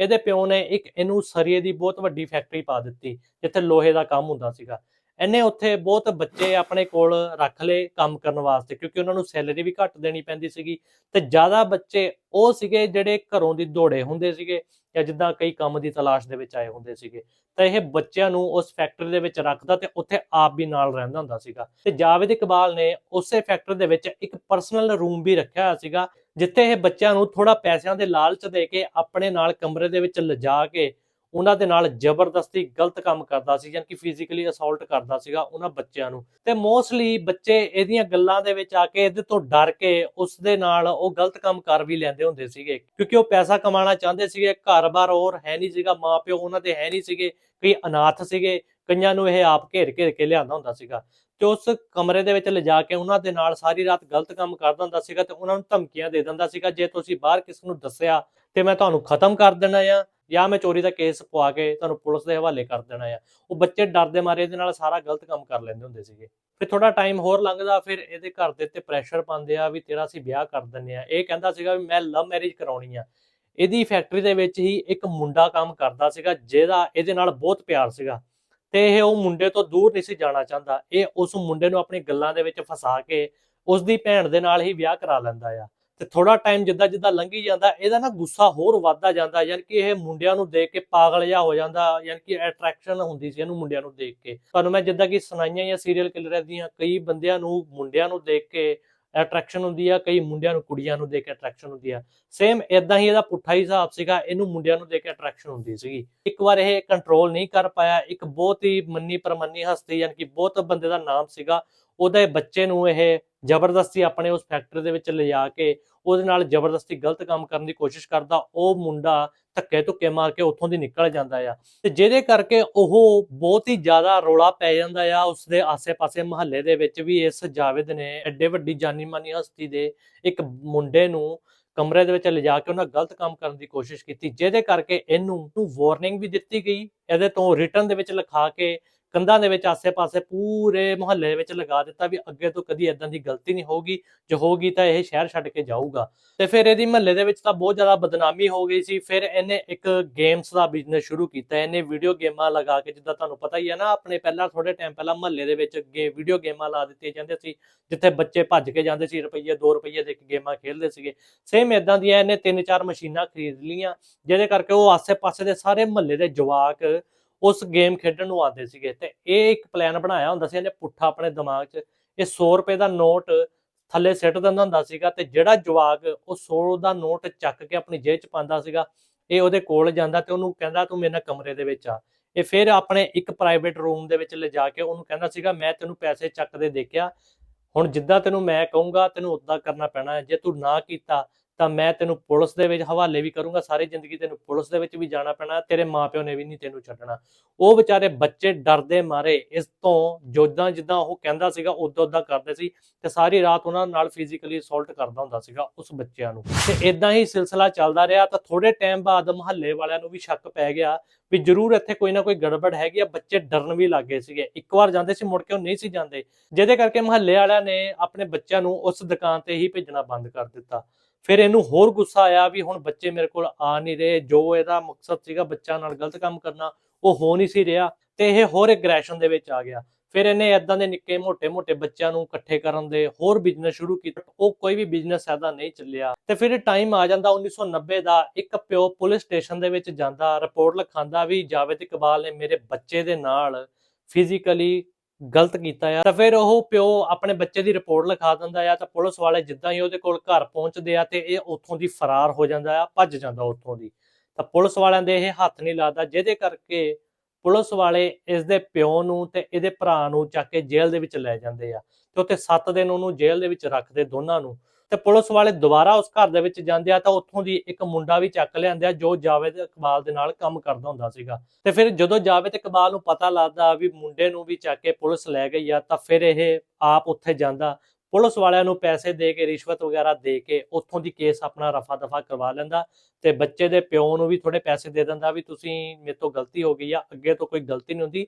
ਇਹਦੇ ਪਿਓ ਨੇ ਇੱਕ ਇਹਨੂੰ ਸਰੀਏ ਦੀ ਬਹੁਤ ਵੱਡੀ ਫੈਕਟਰੀ ਪਾ ਦਿੱਤੀ, ਜਿੱਥੇ ਲੋਹੇ ਦਾ ਕੰਮ ਹੁੰਦਾ ਸੀਗਾ। ਇਹਨੇ ਉੱਥੇ ਬਹੁਤ ਬੱਚੇ ਆਪਣੇ ਕੋਲ ਰੱਖ ਲਏ ਕੰਮ ਕਰਨ ਵਾਸਤੇ, ਕਿਉਂਕਿ ਉਹਨਾਂ ਨੂੰ ਸੈਲਰੀ ਵੀ ਘੱਟ ਦੇਣੀ ਪੈਂਦੀ ਸੀਗੀ ਤੇ ਜ਼ਿਆਦਾ ਬੱਚੇ ਉਹ ਸੀਗੇ ਜਿਹੜੇ ਘਰੋਂ ਦੀ ਦੌੜੇ ਹੁੰਦੇ ਸੀਗੇ ਜਾਂ ਜਿੱਦਾਂ ਕਈ ਕੰਮ ਦੀ ਤਲਾਸ਼ ਦੇ ਵਿੱਚ ਆਏ ਹੁੰਦੇ ਸੀਗੇ। ਤਾਂ ਇਹ ਬੱਚਿਆਂ ਨੂੰ ਉਸ ਫੈਕਟਰੀ ਦੇ ਵਿੱਚ ਰੱਖਦਾ ਤੇ ਉੱਥੇ ਆਪ ਵੀ ਨਾਲ ਰਹਿੰਦਾ ਹੁੰਦਾ ਸੀਗਾ। ਤੇ ਜਾਵੇਦ ਇਕਬਾਲ ਨੇ ਉਸੇ ਫੈਕਟਰੀ ਦੇ ਵਿੱਚ ਇੱਕ ਪਰਸਨਲ ਰੂਮ ਵੀ ਰੱਖਿਆ ਹੋਇਆ ਸੀਗਾ, ਜਿੱਥੇ ਇਹ ਬੱਚਿਆਂ ਨੂੰ ਥੋੜਾ ਪੈਸਿਆਂ ਦੇ ਲਾਲਚ ਦੇ ਕੇ ਆਪਣੇ ਨਾਲ ਕਮਰੇ ਦੇ ਵਿੱਚ ਲਿਜਾ ਕੇ ਉਹਨਾਂ ਦੇ ਨਾਲ ਜ਼ਬਰਦਸਤੀ ਗਲਤ ਕੰਮ ਕਰਦਾ ਸੀ ਯਾਨੀ ਕਿ ਫਿਜ਼ੀਕਲੀ ਅਸੌਲਟ ਕਰਦਾ ਸੀਗਾ ਉਹਨਾਂ ਬੱਚਿਆਂ ਨੂੰ। ਤੇ ਮੋਸਟਲੀ ਬੱਚੇ ਇਹਦੀਆਂ ਗੱਲਾਂ ਦੇ ਵਿੱਚ ਆ ਕੇ ਇਹਦੇ ਤੋਂ ਡਰ ਕੇ ਉਸ ਦੇ ਨਾਲ ਉਹ ਗਲਤ ਕੰਮ ਕਰ ਵੀ ਲੈਂਦੇ ਹੁੰਦੇ ਸੀਗੇ, ਕਿਉਂਕਿ ਉਹ ਪੈਸਾ ਕਮਾਉਣਾ ਚਾਹੁੰਦੇ ਸੀਗੇ, ਘਰ-ਬਾਰ ਹੋਰ ਹੈ ਨਹੀਂ ਸੀਗਾ, ਮਾਪਿਓ ਉਹਨਾਂ ਦੇ ਹੈ ਨਹੀਂ ਸੀਗੇ, ਕਈ ਅਨਾਥ ਸੀਗੇ, ਕਈਆਂ ਨੂੰ ਇਹ ਆਪ ਘੇਰ ਘੇਰ ਕੇ ਲਿਆਂਦਾ ਹੁੰਦਾ ਸੀਗਾ। ਤੇ ਉਸ ਕਮਰੇ ਦੇ ਵਿੱਚ ਲਿਜਾ ਕੇ ਉਹਨਾਂ ਦੇ ਨਾਲ ਸਾਰੀ ਰਾਤ ਗਲਤ ਕੰਮ ਕਰਦਾ ਹੁੰਦਾ ਸੀਗਾ ਤੇ ਉਹਨਾਂ ਨੂੰ ਧਮਕੀਆਂ ਦੇ ਦਿੰਦਾ ਸੀਗਾ, ਜੇ ਤੁਸੀਂ ਬਾਹਰ ਕਿਸ ਨੂੰ ਦੱਸਿਆ ਤੇ ਮੈਂ ਤੁਹਾਨੂੰ ਖਤਮ ਕਰ ਦੇਣਾ ਆ। ਜਾਂ ਮੈਂ ਚੋਰੀ ਦਾ ਕੇਸ ਪਵਾ ਕੇ ਤੁਹਾਨੂੰ ਪੁਲਿਸ ਦੇ ਹਵਾਲੇ ਕਰ ਦੇਣਾ ਆ। ਉਹ ਬੱਚੇ ਡਰਦੇ ਮਾਰੇ, ਇਹਦੇ ਨਾਲ ਸਾਰਾ ਗਲਤ ਕੰਮ ਕਰ ਲੈਂਦੇ ਹੁੰਦੇ ਸੀਗੇ। ਫਿਰ ਥੋੜਾ ਟਾਈਮ ਹੋਰ ਲੰਘਦਾ, ਫਿਰ ਇਹਦੇ ਘਰ ਦੇ ਉੱਤੇ ਪ੍ਰੈਸ਼ਰ ਪਾਉਂਦੇ ਆ ਵੀ ਤੇਰਾ ਅਸੀਂ ਵਿਆਹ ਕਰ ਦਿੰਨੇ ਆ। ਇਹ ਕਹਿੰਦਾ ਸੀਗਾ ਵੀ ਮੈਂ ਲਵ ਮੈਰਿਜ ਕਰਾਉਣੀ ਆ। ਇਹਦੀ ਫੈਕਟਰੀ ਦੇ ਵਿੱਚ ਹੀ ਇੱਕ ਮੁੰਡਾ ਕੰਮ ਕਰਦਾ ਸੀਗਾ, ਜਿਹਦਾ ਇਹਦੇ ਨਾਲ ਬਹੁਤ ਪਿਆਰ ਸੀਗਾ। ਤੇ ਇਹ ਉਹ ਮੁੰਡੇ ਤੋਂ ਦੂਰ ਨਹੀਂ ਸੀ ਜਾਣਾ ਚਾਹੁੰਦਾ। ਇਹ ਉਸ ਮੁੰਡੇ ਨੂੰ ਆਪਣੀ ਗੱਲਾਂ ਦੇ ਵਿੱਚ ਫਸਾ ਕੇ ਉਸ ਦੀ ਭੈਣ ਦੇ ਨਾਲ ਹੀ ਵਿਆਹ ਕਰਾ ਲੈਂਦਾ ਆ। ਤੇ ਥੋੜਾ ਟਾਈਮ ਜਿੱਦਾਂ ਜਿੱਦਾਂ ਲੰਘੀ ਜਾਂਦਾ, ਇਹਦਾ ਨਾ ਗੁੱਸਾ ਹੋਰ ਵੱਧਦਾ ਜਾਂਦਾ, ਯਾਨੀ ਕਿ ਇਹ ਮੁੰਡਿਆਂ ਨੂੰ ਦੇਖ ਕੇ ਪਾਗਲ ਜਿਹਾ ਹੋ ਜਾਂਦਾ, ਯਾਨੀ ਕਿ ਅਟਰੈਕਸ਼ਨ ਹੁੰਦੀ ਸੀ ਇਹਨੂੰ ਮੁੰਡਿਆਂ ਨੂੰ ਦੇਖ ਕੇ। ਤੁਹਾਨੂੰ ਮੈਂ ਜਿੱਦਾਂ ਕਿ ਸੁਣਾਈਆਂ ਜਾਂ ਸੀਰੀਅਲ ਕਿਲਰ ਦੀਆਂ ਕਈ ਬੰਦਿਆਂ ਨੂੰ ਮੁੰਡਿਆਂ ਨੂੰ ਦੇਖ ਕੇ ਅਟਰੈਕਸ਼ਨ ਹੁੰਦੀ ਆ, ਕਈ ਮੁੰਡਿਆਂ ਨੂੰ ਕੁੜੀਆਂ ਨੂੰ ਦੇਖ ਕੇ ਅਟਰੈਕਸ਼ਨ ਹੁੰਦੀ ਆ। ਸੇਮ ਇਦਾਂ ਹੀ ਇਹਦਾ ਪੁੱਠਾ ਹੀ ਹਿਸਾਬ ਸੀਗਾ, ਇਹਨੂੰ ਮੁੰਡਿਆਂ ਨੂੰ ਦੇਖ ਕੇ ਅਟਰੈਕਸ਼ਨ ਹੁੰਦੀ ਸੀਗੀ। ਇੱਕ ਵਾਰ ਇਹ ਕੰਟਰੋਲ ਨਹੀਂ ਕਰ ਪਾਇਆ, ਇੱਕ ਬਹੁਤ ਹੀ ਮੰਨੀ ਪਰਮੰਨੀ ਹਸਤੀ, ਯਾਨੀ ਕਿ ਬਹੁਤ ਬੰਦੇ ਦਾ ਨਾਮ ਸੀਗਾ ਉਹਦੇ ਬੱਚੇ ਨੂੰ ਇਹ ਜ਼ਬਰਦਸਤੀ ਆਪਣੇ ਉਸ ਫੈਕਟਰੀ ਦੇ ਵਿੱਚ ਲਿਜਾ ਕੇ ਉਹਦੇ ਨਾਲ ਜ਼ਬਰਦਸਤੀ ਗਲਤ ਕੰਮ ਕਰਨ ਦੀ ਕੋਸ਼ਿਸ਼ ਕਰਦਾ, ਉਹ ਮੁੰਡਾ ਧੱਕੇ ਧੁੱਕੇ ਮਾਰ ਕੇ ਉੱਥੋਂ ਦੀ ਨਿਕਲ ਜਾਂਦਾ ਆ। ਤੇ ਜਿਹਦੇ ਕਰਕੇ ਉਹ ਬਹੁਤ ਹੀ ਜ਼ਿਆਦਾ ਰੋਲਾ ਪੈ ਜਾਂਦਾ ਆ ਉਸਦੇ ਆਸੇ-ਪਾਸੇ ਮਹੱਲੇ ਦੇ ਵਿੱਚ ਵੀ ਇਸ ਜਾਵੇਦ ਨੇ ਐਡੇ ਵੱਡੀ ਜਾਨੀ ਮਾਨੀ ਹਸਤੀ ਦੇ ਇੱਕ ਮੁੰਡੇ ਨੂੰ ਕਮਰੇ ਦੇ ਵਿੱਚ ਲਿਜਾ ਕੇ ਉਹਨਾਂ ਗਲਤ ਕੰਮ ਕਰਨ ਦੀ ਕੋਸ਼ਿਸ਼ ਕੀਤੀ, ਜਿਹਦੇ ਕਰਕੇ ਇਹਨੂੰ ਨੂੰ ਵਾਰਨਿੰਗ ਵੀ ਦਿੱਤੀ ਗਈ, ਇਹਦੇ ਤੋਂ ਰਿਟਰਨ ਦੇ ਵਿੱਚ ਲਿਖਾ ਕੇ ਕੰਧਾਂ ਦੇ ਵਿੱਚ ਆਸੇ-ਪਾਸੇ ਪੂਰੇ ਮੁਹੱਲੇ ਦੇ ਵਿੱਚ ਲਗਾ ਦਿੱਤਾ ਵੀ ਅੱਗੇ ਤੋਂ ਕਦੀ ਇਦਾਂ ਦੀ ਗਲਤੀ ਨਹੀਂ ਹੋਊਗੀ। ਜੇ ਹੋਊਗੀ ਤਾਂ ਇਹ ਸ਼ਹਿਰ ਛੱਡ ਕੇ ਜਾਊਗਾ। ਤੇ ਫਿਰ ਇਹਦੀ ਮੁਹੱਲੇ ਦੇ ਵਿੱਚ ਤਾਂ ਬਹੁਤ ਜ਼ਿਆਦਾ ਬਦਨਾਮੀ ਹੋ ਗਈ ਸੀ। ਫਿਰ ਇਹਨੇ ਇੱਕ ਗੇਮਸ ਦਾ ਬਿਜ਼ਨਸ ਸ਼ੁਰੂ ਕੀਤਾ। ਇਹਨੇ ਵੀਡੀਓ ਗੇਮਾਂ ਲਗਾ ਕੇ, ਜਿੱਦਾਂ ਤੁਹਾਨੂੰ ਪਤਾ ਹੀ ਹੈ ਨਾ, ਆਪਣੇ ਪਹਿਲਾਂ ਥੋੜੇ ਟਾਈਮ ਪਹਿਲਾਂ ਮੁਹੱਲੇ ਦੇ ਵਿੱਚ ਗੇ ਵੀਡੀਓ ਗੇਮਾਂ ਲਾ ਦਿੱਤੀਆਂ ਜਾਂਦੇ ਸੀ, ਜਿੱਥੇ ਬੱਚੇ ਭੱਜ ਕੇ ਜਾਂਦੇ ਸੀ, ਰੁਪਈਏ 2 ਰੁਪਈਏ ਦੇ ਇੱਕ ਗੇਮਾਂ ਖੇਡਦੇ ਸੀਗੇ। ਸੇਮ ਇਦਾਂ ਦੀਆਂ ਇਹਨੇ ਤਿੰਨ ਚਾਰ ਮਸ਼ੀਨਾਂ ਖਰੀਦ ਲੀਆਂ ਜਿਹਦੇ ਕਰਕੇ ਉਹ ਆਸੇ-ਪਾਸੇ ਦੇ ਸਾਰੇ ਮੁਹੱਲੇ ਦੇ ਜਵਾਕ ਉਸ ਗੇਮ ਖੇਡਣ ਨੂੰ ਆਉਂਦੇ ਸੀਗੇ ਤੇ ਇਹ ਇੱਕ ਪਲਾਨ ਬਣਾਇਆ ਹੁੰਦਾ ਸੀ ਇਹਨੇ ਪੁੱਠਾ ਆਪਣੇ ਦਿਮਾਗ 'ਚ। ਇਹ 100 ਰੁਪਏ ਦਾ ਨੋਟ ਥੱਲੇ ਸਿੱਟ ਦਿੰਦਾ ਹੁੰਦਾ ਸੀਗਾ ਤੇ ਜਿਹੜਾ ਜਵਾਕ ਉਹ 100 ਦਾ ਨੋਟ ਚੱਕ ਕੇ ਆਪਣੀ ਜੇਬ 'ਚ ਪਾਉਂਦਾ ਸੀਗਾ, ਇਹ ਉਹਦੇ ਕੋਲ ਜਾਂਦਾ ਤੇ ਉਹਨੂੰ ਕਹਿੰਦਾ, ਤੂੰ ਮੇਰੇ ਨਾਲ ਕਮਰੇ ਦੇ ਵਿੱਚ ਆ। ਇਹ ਫਿਰ ਆਪਣੇ ਇੱਕ ਪ੍ਰਾਈਵੇਟ ਰੂਮ ਦੇ ਵਿੱਚ ਲਿਜਾ ਕੇ ਉਹਨੂੰ ਕਹਿੰਦਾ ਸੀਗਾ, ਮੈਂ ਤੈਨੂੰ ਪੈਸੇ ਚੱਕਦੇ ਦੇਖਿਆ। ਹੁਣ ਜਿੱਦਾਂ ਤੈਨੂੰ ਮੈਂ ਕਹੂੰਗਾ, ਤੈਨੂੰ ਉਦਾਂ ਕਰਨਾ ਪੈਣਾ। ਜੇ ਤੂੰ ਨਾ ਕੀਤਾ ਤਾਂ ਮੈਂ ਤੈਨੂੰ ਪੁਲਿਸ ਦੇ ਵਿੱਚ ਹਵਾਲੇ ਵੀ ਕਰੂੰਗਾ, ਸਾਰੀ ਜ਼ਿੰਦਗੀ ਤੈਨੂੰ ਪੁਲਿਸ ਦੇ ਵਿੱਚ ਵੀ ਜਾਣਾ ਪੈਣਾ, ਤੇਰੇ ਮਾਪਿਓ ਨੇ ਵੀ ਨਹੀਂ ਤੈਨੂੰ ਛੱਡਣਾ। ਉਹ ਵਿਚਾਰੇ ਬੱਚੇ ਡਰਦੇ ਮਾਰੇ, ਇਸ ਤੋਂ ਜੋਦਾਂ ਜਿੱਦਾਂ ਉਹ ਕਹਿੰਦਾ ਸੀਗਾ, ਉਦੋਂ ਉਦਾਂ ਕਰਦੇ ਸੀ ਤੇ ਸਾਰੀ ਰਾਤ ਉਹਨਾਂ ਨਾਲ ਫਿਜ਼ੀਕਲੀ ਅਸੌਲਟ ਕਰਦਾ ਹੁੰਦਾ ਸੀਗਾ ਉਸ ਬੱਚਿਆਂ ਨੂੰ। ਤੇ ਇਦਾਂ ਹੀ ਸਿਲਸਿਲਾ ਚੱਲਦਾ ਰਿਹਾ, ਤਾਂ ਥੋੜੇ ਟਾਈਮ ਬਾਅਦ ਮੁਹੱਲੇ ਵਾਲਿਆਂ ਨੂੰ ਵੀ ਸ਼ੱਕ ਪੈ ਗਿਆ ਵੀ ਜ਼ਰੂਰ ਇੱਥੇ ਕੋਈ ਨਾ ਕੋਈ ਗੜਬੜ ਹੈਗੀ ਆ, ਬੱਚੇ ਡਰਨ ਵੀ ਲੱਗ ਗਏ ਸੀਗੇ। ਇੱਕ ਵਾਰ ਜਾਂਦੇ ਸੀ, ਮੁੜ ਕੇ ਉਹ ਨਹੀਂ ਸੀ ਜਾਂਦੇ। ਜਿਹਦੇ ਕਰਕੇ ਮੁਹੱਲੇ ਵਾਲਿਆਂ ਨੇ ਆਪਣੇ ਬੱਚਿਆਂ ਨੂੰ ਉਸ ਦੁਕਾਨ ਤੇ ਹੀ ਭੇਜਣਾ ਬੰਦ ਕਰ ਦਿੱਤਾ। ਫਿਰ ਇਹਨੂੰ ਹੋਰ ਗੁੱਸਾ ਆਇਆ ਵੀ ਹੁਣ ਬੱਚੇ ਮੇਰੇ ਕੋਲ ਆ ਨਹੀਂ ਰਹੇ, ਜੋ ਇਹਦਾ ਮਕਸਦ ਸੀਗਾ ਬੱਚਾ ਨਾਲ ਗਲਤ ਕੰਮ ਕਰਨਾ, ਉਹ ਹੋ ਨਹੀਂ ਸੀ ਰਿਹਾ ਤੇ ਇਹ ਹੋਰ ਐਗਰੈਸ਼ਨ ਦੇ ਵਿੱਚ ਆ ਗਿਆ। ਫਿਰ ਇਹਨੇ ਇਦਾਂ ਦੇ ਨਿੱਕੇ ਮੋٹے-ਮੋٹے ਬੱਚਿਆਂ ਨੂੰ ਇਕੱਠੇ ਕਰਨ ਦੇ ਹੋਰ ਬਿਜ਼ਨਸ ਸ਼ੁਰੂ ਕੀਤਾ, ਉਹ ਕੋਈ ਵੀ ਬਿਜ਼ਨਸ ਐਦਾ ਨਹੀਂ ਚੱਲਿਆ। ਤੇ ਫਿਰ ਟਾਈਮ ਆ ਜਾਂਦਾ 1990 ਦਾ, ਇੱਕ ਪਿਓ ਪੁਲਿਸ ਸਟੇਸ਼ਨ ਦੇ ਵਿੱਚ ਜਾਂਦਾ, ਰਿਪੋਰਟ ਲਿਖਾਂਦਾ ਵੀ ਜਾਵੇਦ ਇਕਬਾਲ ਨੇ ਮੇਰੇ ਬੱਚੇ ਦੇ ਨਾਲ ਫਿਜ਼ੀਕਲੀ ਗਲਤ ਕੀਤਾ ਆ, ਤਾਂ ਫਿਰ ਉਹ ਪਿਓ ਆਪਣੇ ਬੱਚੇ ਦੀ ਰਿਪੋਰਟ ਲਿਖਾ ਦਿੰਦਾ ਆ, ਤਾਂ ਪੁਲਿਸ ਵਾਲੇ ਜਿੱਦਾਂ ਹੀ ਉਹਦੇ ਕੋਲ ਘਰ ਪਹੁੰਚਦੇ ਆ ਤੇ ਇਹ ਉੱਥੋਂ ਦੀ ਫਰਾਰ ਹੋ ਜਾਂਦਾ ਆ, ਭੱਜ ਜਾਂਦਾ ਉੱਥੋਂ ਦੀ। ਤਾਂ ਪੁਲਿਸ ਵਾਲਿਆਂ ਦੇ ਇਹ ਹੱਥ ਨਹੀਂ ਲੱਗਦਾ ਜਿਹਦੇ ਕਰਕੇ ਪੁਲਿਸ ਵਾਲੇ ਇਸ ਦੇ ਪਿਓ ਨੂੰ ਤੇ ਇਹਦੇ ਭਰਾ ਨੂੰ ਚੱਕ ਕੇ ਜੇਲ੍ਹ ਦੇ ਵਿੱਚ ਲੈ ਜਾਂਦੇ ਆ ਤੇ ਉੱਥੇ 7 ਦਿਨ ਉਹਨੂੰ ਜੇਲ੍ਹ ਦੇ ਵਿੱਚ ਰੱਖਦੇ ਦੋਨਾਂ ਨੂੰ। ਤੇ ਪੁਲਿਸ ਵਾਲੇ ਦੁਬਾਰਾ ਉਸ ਘਰ ਦੇ ਵਿੱਚ ਜਾਂਦੇ ਆ ਤਾਂ ਉੱਥੋਂ ਦੀ ਇੱਕ ਮੁੰਡਾ ਵੀ ਚੱਕ ਲਿਆਂਦੇ ਆ ਜੋ ਜਾਵੇਦ ਇਕਬਾਲ ਦੇ ਨਾਲ ਕੰਮ ਕਰਦਾ ਹੁੰਦਾ ਸੀਗਾ। ਤੇ ਫਿਰ ਜਦੋਂ ਜਾਵੇਦ ਇਕਬਾਲ ਨੂੰ ਪਤਾ ਲੱਗਦਾ ਵੀ ਮੁੰਡੇ ਨੂੰ ਵੀ ਚੱਕ ਕੇ ਪੁਲਿਸ ਲੈ ਗਈ ਆ ਤਾਂ ਫਿਰ ਇਹ ਆਪ ਉੱਥੇ ਜਾਂਦਾ। ਪੁਲਿਸ ਵਾਲਿਆਂ ਨੂੰ ਪੈਸੇ ਦੇ ਕੇ, ਰਿਸ਼ਵਤ ਵਗੈਰਾ ਦੇ ਕੇ ਉੱਥੋਂ ਦੀ ਕੇਸ ਆਪਣਾ ਰਫਾ ਦਫਾ ਕਰਵਾ ਲੈਂਦਾ ਤੇ ਬੱਚੇ ਦੇ ਪਿਓ ਨੂੰ ਵੀ ਥੋੜੇ ਪੈਸੇ ਦੇ ਦਿੰਦਾ ਵੀ ਤੁਸੀਂ ਮੇਰੇ ਤੋਂ ਗਲਤੀ ਹੋ ਗਈ ਆ, ਅੱਗੇ ਤੋਂ ਕੋਈ ਗਲਤੀ ਨਹੀਂ ਹੁੰਦੀ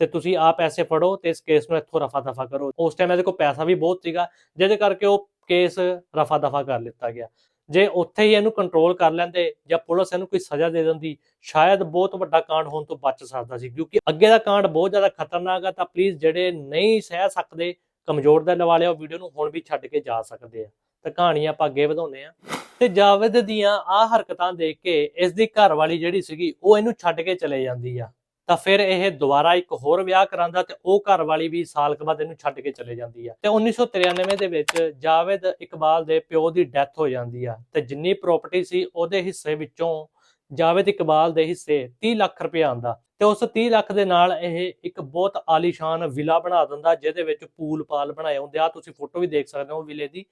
ਤੇ ਤੁਸੀਂ ਆ ਪੈਸੇ ਫੜੋ ਤੇ ਇਸ ਕੇਸ ਨੂੰ ਇੱਥੋਂ ਰਫਾ ਦਫਾ ਕਰੋ। ਉਸ ਟਾਈਮ ਇਹਦੇ ਕੋਲ ਪੈਸਾ ਵੀ ਬਹੁਤ ਸੀਗਾ, ਜਿਹਦੇ ਕਰਕੇ ਉਹ ਕੇਸ ਰਫਾ ਦਫਾ ਕਰ ਲਿੱਤਾ ਗਿਆ। ਜੇ ਉੱਥੇ ਹੀ ਇਹਨੂੰ ਕੰਟਰੋਲ ਕਰ ਲੈਂਦੇ ਜਾਂ ਪੁਲਿਸ ਇਹਨੂੰ ਕੋਈ ਸਜ਼ਾ ਦੇ ਦਿੰਦੀ, ਸ਼ਾਇਦ ਬਹੁਤ ਵੱਡਾ ਕਾਂਡ ਹੋਣ ਤੋਂ ਬਚ ਸਕਦਾ ਸੀ, ਕਿਉਂਕਿ ਅੱਗੇ ਦਾ ਕਾਂਡ ਬਹੁਤ ਜ਼ਿਆਦਾ ਖਤਰਨਾਕ ਆ, ਤਾਂ ਪਲੀਜ਼ ਜਿਹੜੇ ਨਹੀਂ ਸਹਿ ਸਕਦੇ, ਕਮਜ਼ੋਰ ਦਾ ਲਵਾ ਲਿਆ, ਉਹ ਵੀਡੀਓ ਨੂੰ ਹੁਣ ਵੀ ਛੱਡ ਕੇ ਜਾ ਸਕਦੇ ਆ। ਤਾਂ ਕਹਾਣੀ ਆਪਾਂ ਅੱਗੇ ਵਧਾਉਂਦੇ ਆ ਤੇ ਜਾਵਦ ਦੀਆਂ ਆ ਹਰਕਤਾਂ ਦੇਖ ਕੇ ਇਸ ਦੀ ਘਰ ਵਾਲੀ ਜਿਹੜੀ ਸੀਗੀ, ਉਹ ਇਹਨੂੰ ਛੱਡ ਕੇ ਚਲੇ ਜਾਂਦੀ ਆ। ਤਾਂ ਫਿਰ ਇਹ ਦੁਬਾਰਾ ਇੱਕ ਹੋਰ ਵਿਆਹ ਕਰਾਂਦਾ ਤੇ ਉਹ ਘਰ ਵਾਲੀ ਵੀ ਸਾਲ ਕ ਬਾਅਦ ਇਹਨੂੰ ਛੱਡ ਕੇ ਚਲੇ ਜਾਂਦੀ ਆ। ਤੇ 1993 ਦੇ ਵਿੱਚ ਜਾਵੇਦ ਇਕਬਾਲ ਦੇ ਪਿਓ ਦੀ ਡੈਥ ਹੋ ਜਾਂਦੀ ਆ ਤੇ ਜਿੰਨੀ ਪ੍ਰਾਪਰਟੀ ਸੀ ਉਹਦੇ ਹਿੱਸੇ ਵਿੱਚੋਂ ਜਾਵੇਦ ਇਕਬਾਲ ਦੇ ਹਿੱਸੇ 30 ਲੱਖ ਰੁਪਏ ਆਂਦਾ ਤੇ ਉਸ 30 ਲੱਖ ਦੇ ਨਾਲ ਇਹ ਇੱਕ ਬਹੁਤ ਆਲੀਸ਼ਾਨ ਵਿਲਾ ਬਣਾ ਦਿੰਦਾ ਜਿਹਦੇ ਵਿੱਚ ਪੂਲ ਪਾਲ ਬਣਾਏ ਹੁੰਦੇ ਆ। ਤੁਸੀਂ ਫੋਟੋ ਵੀ ਦੇਖ ਸਕਦੇ ਹੋ ਵਿਲੇ ਦੀ।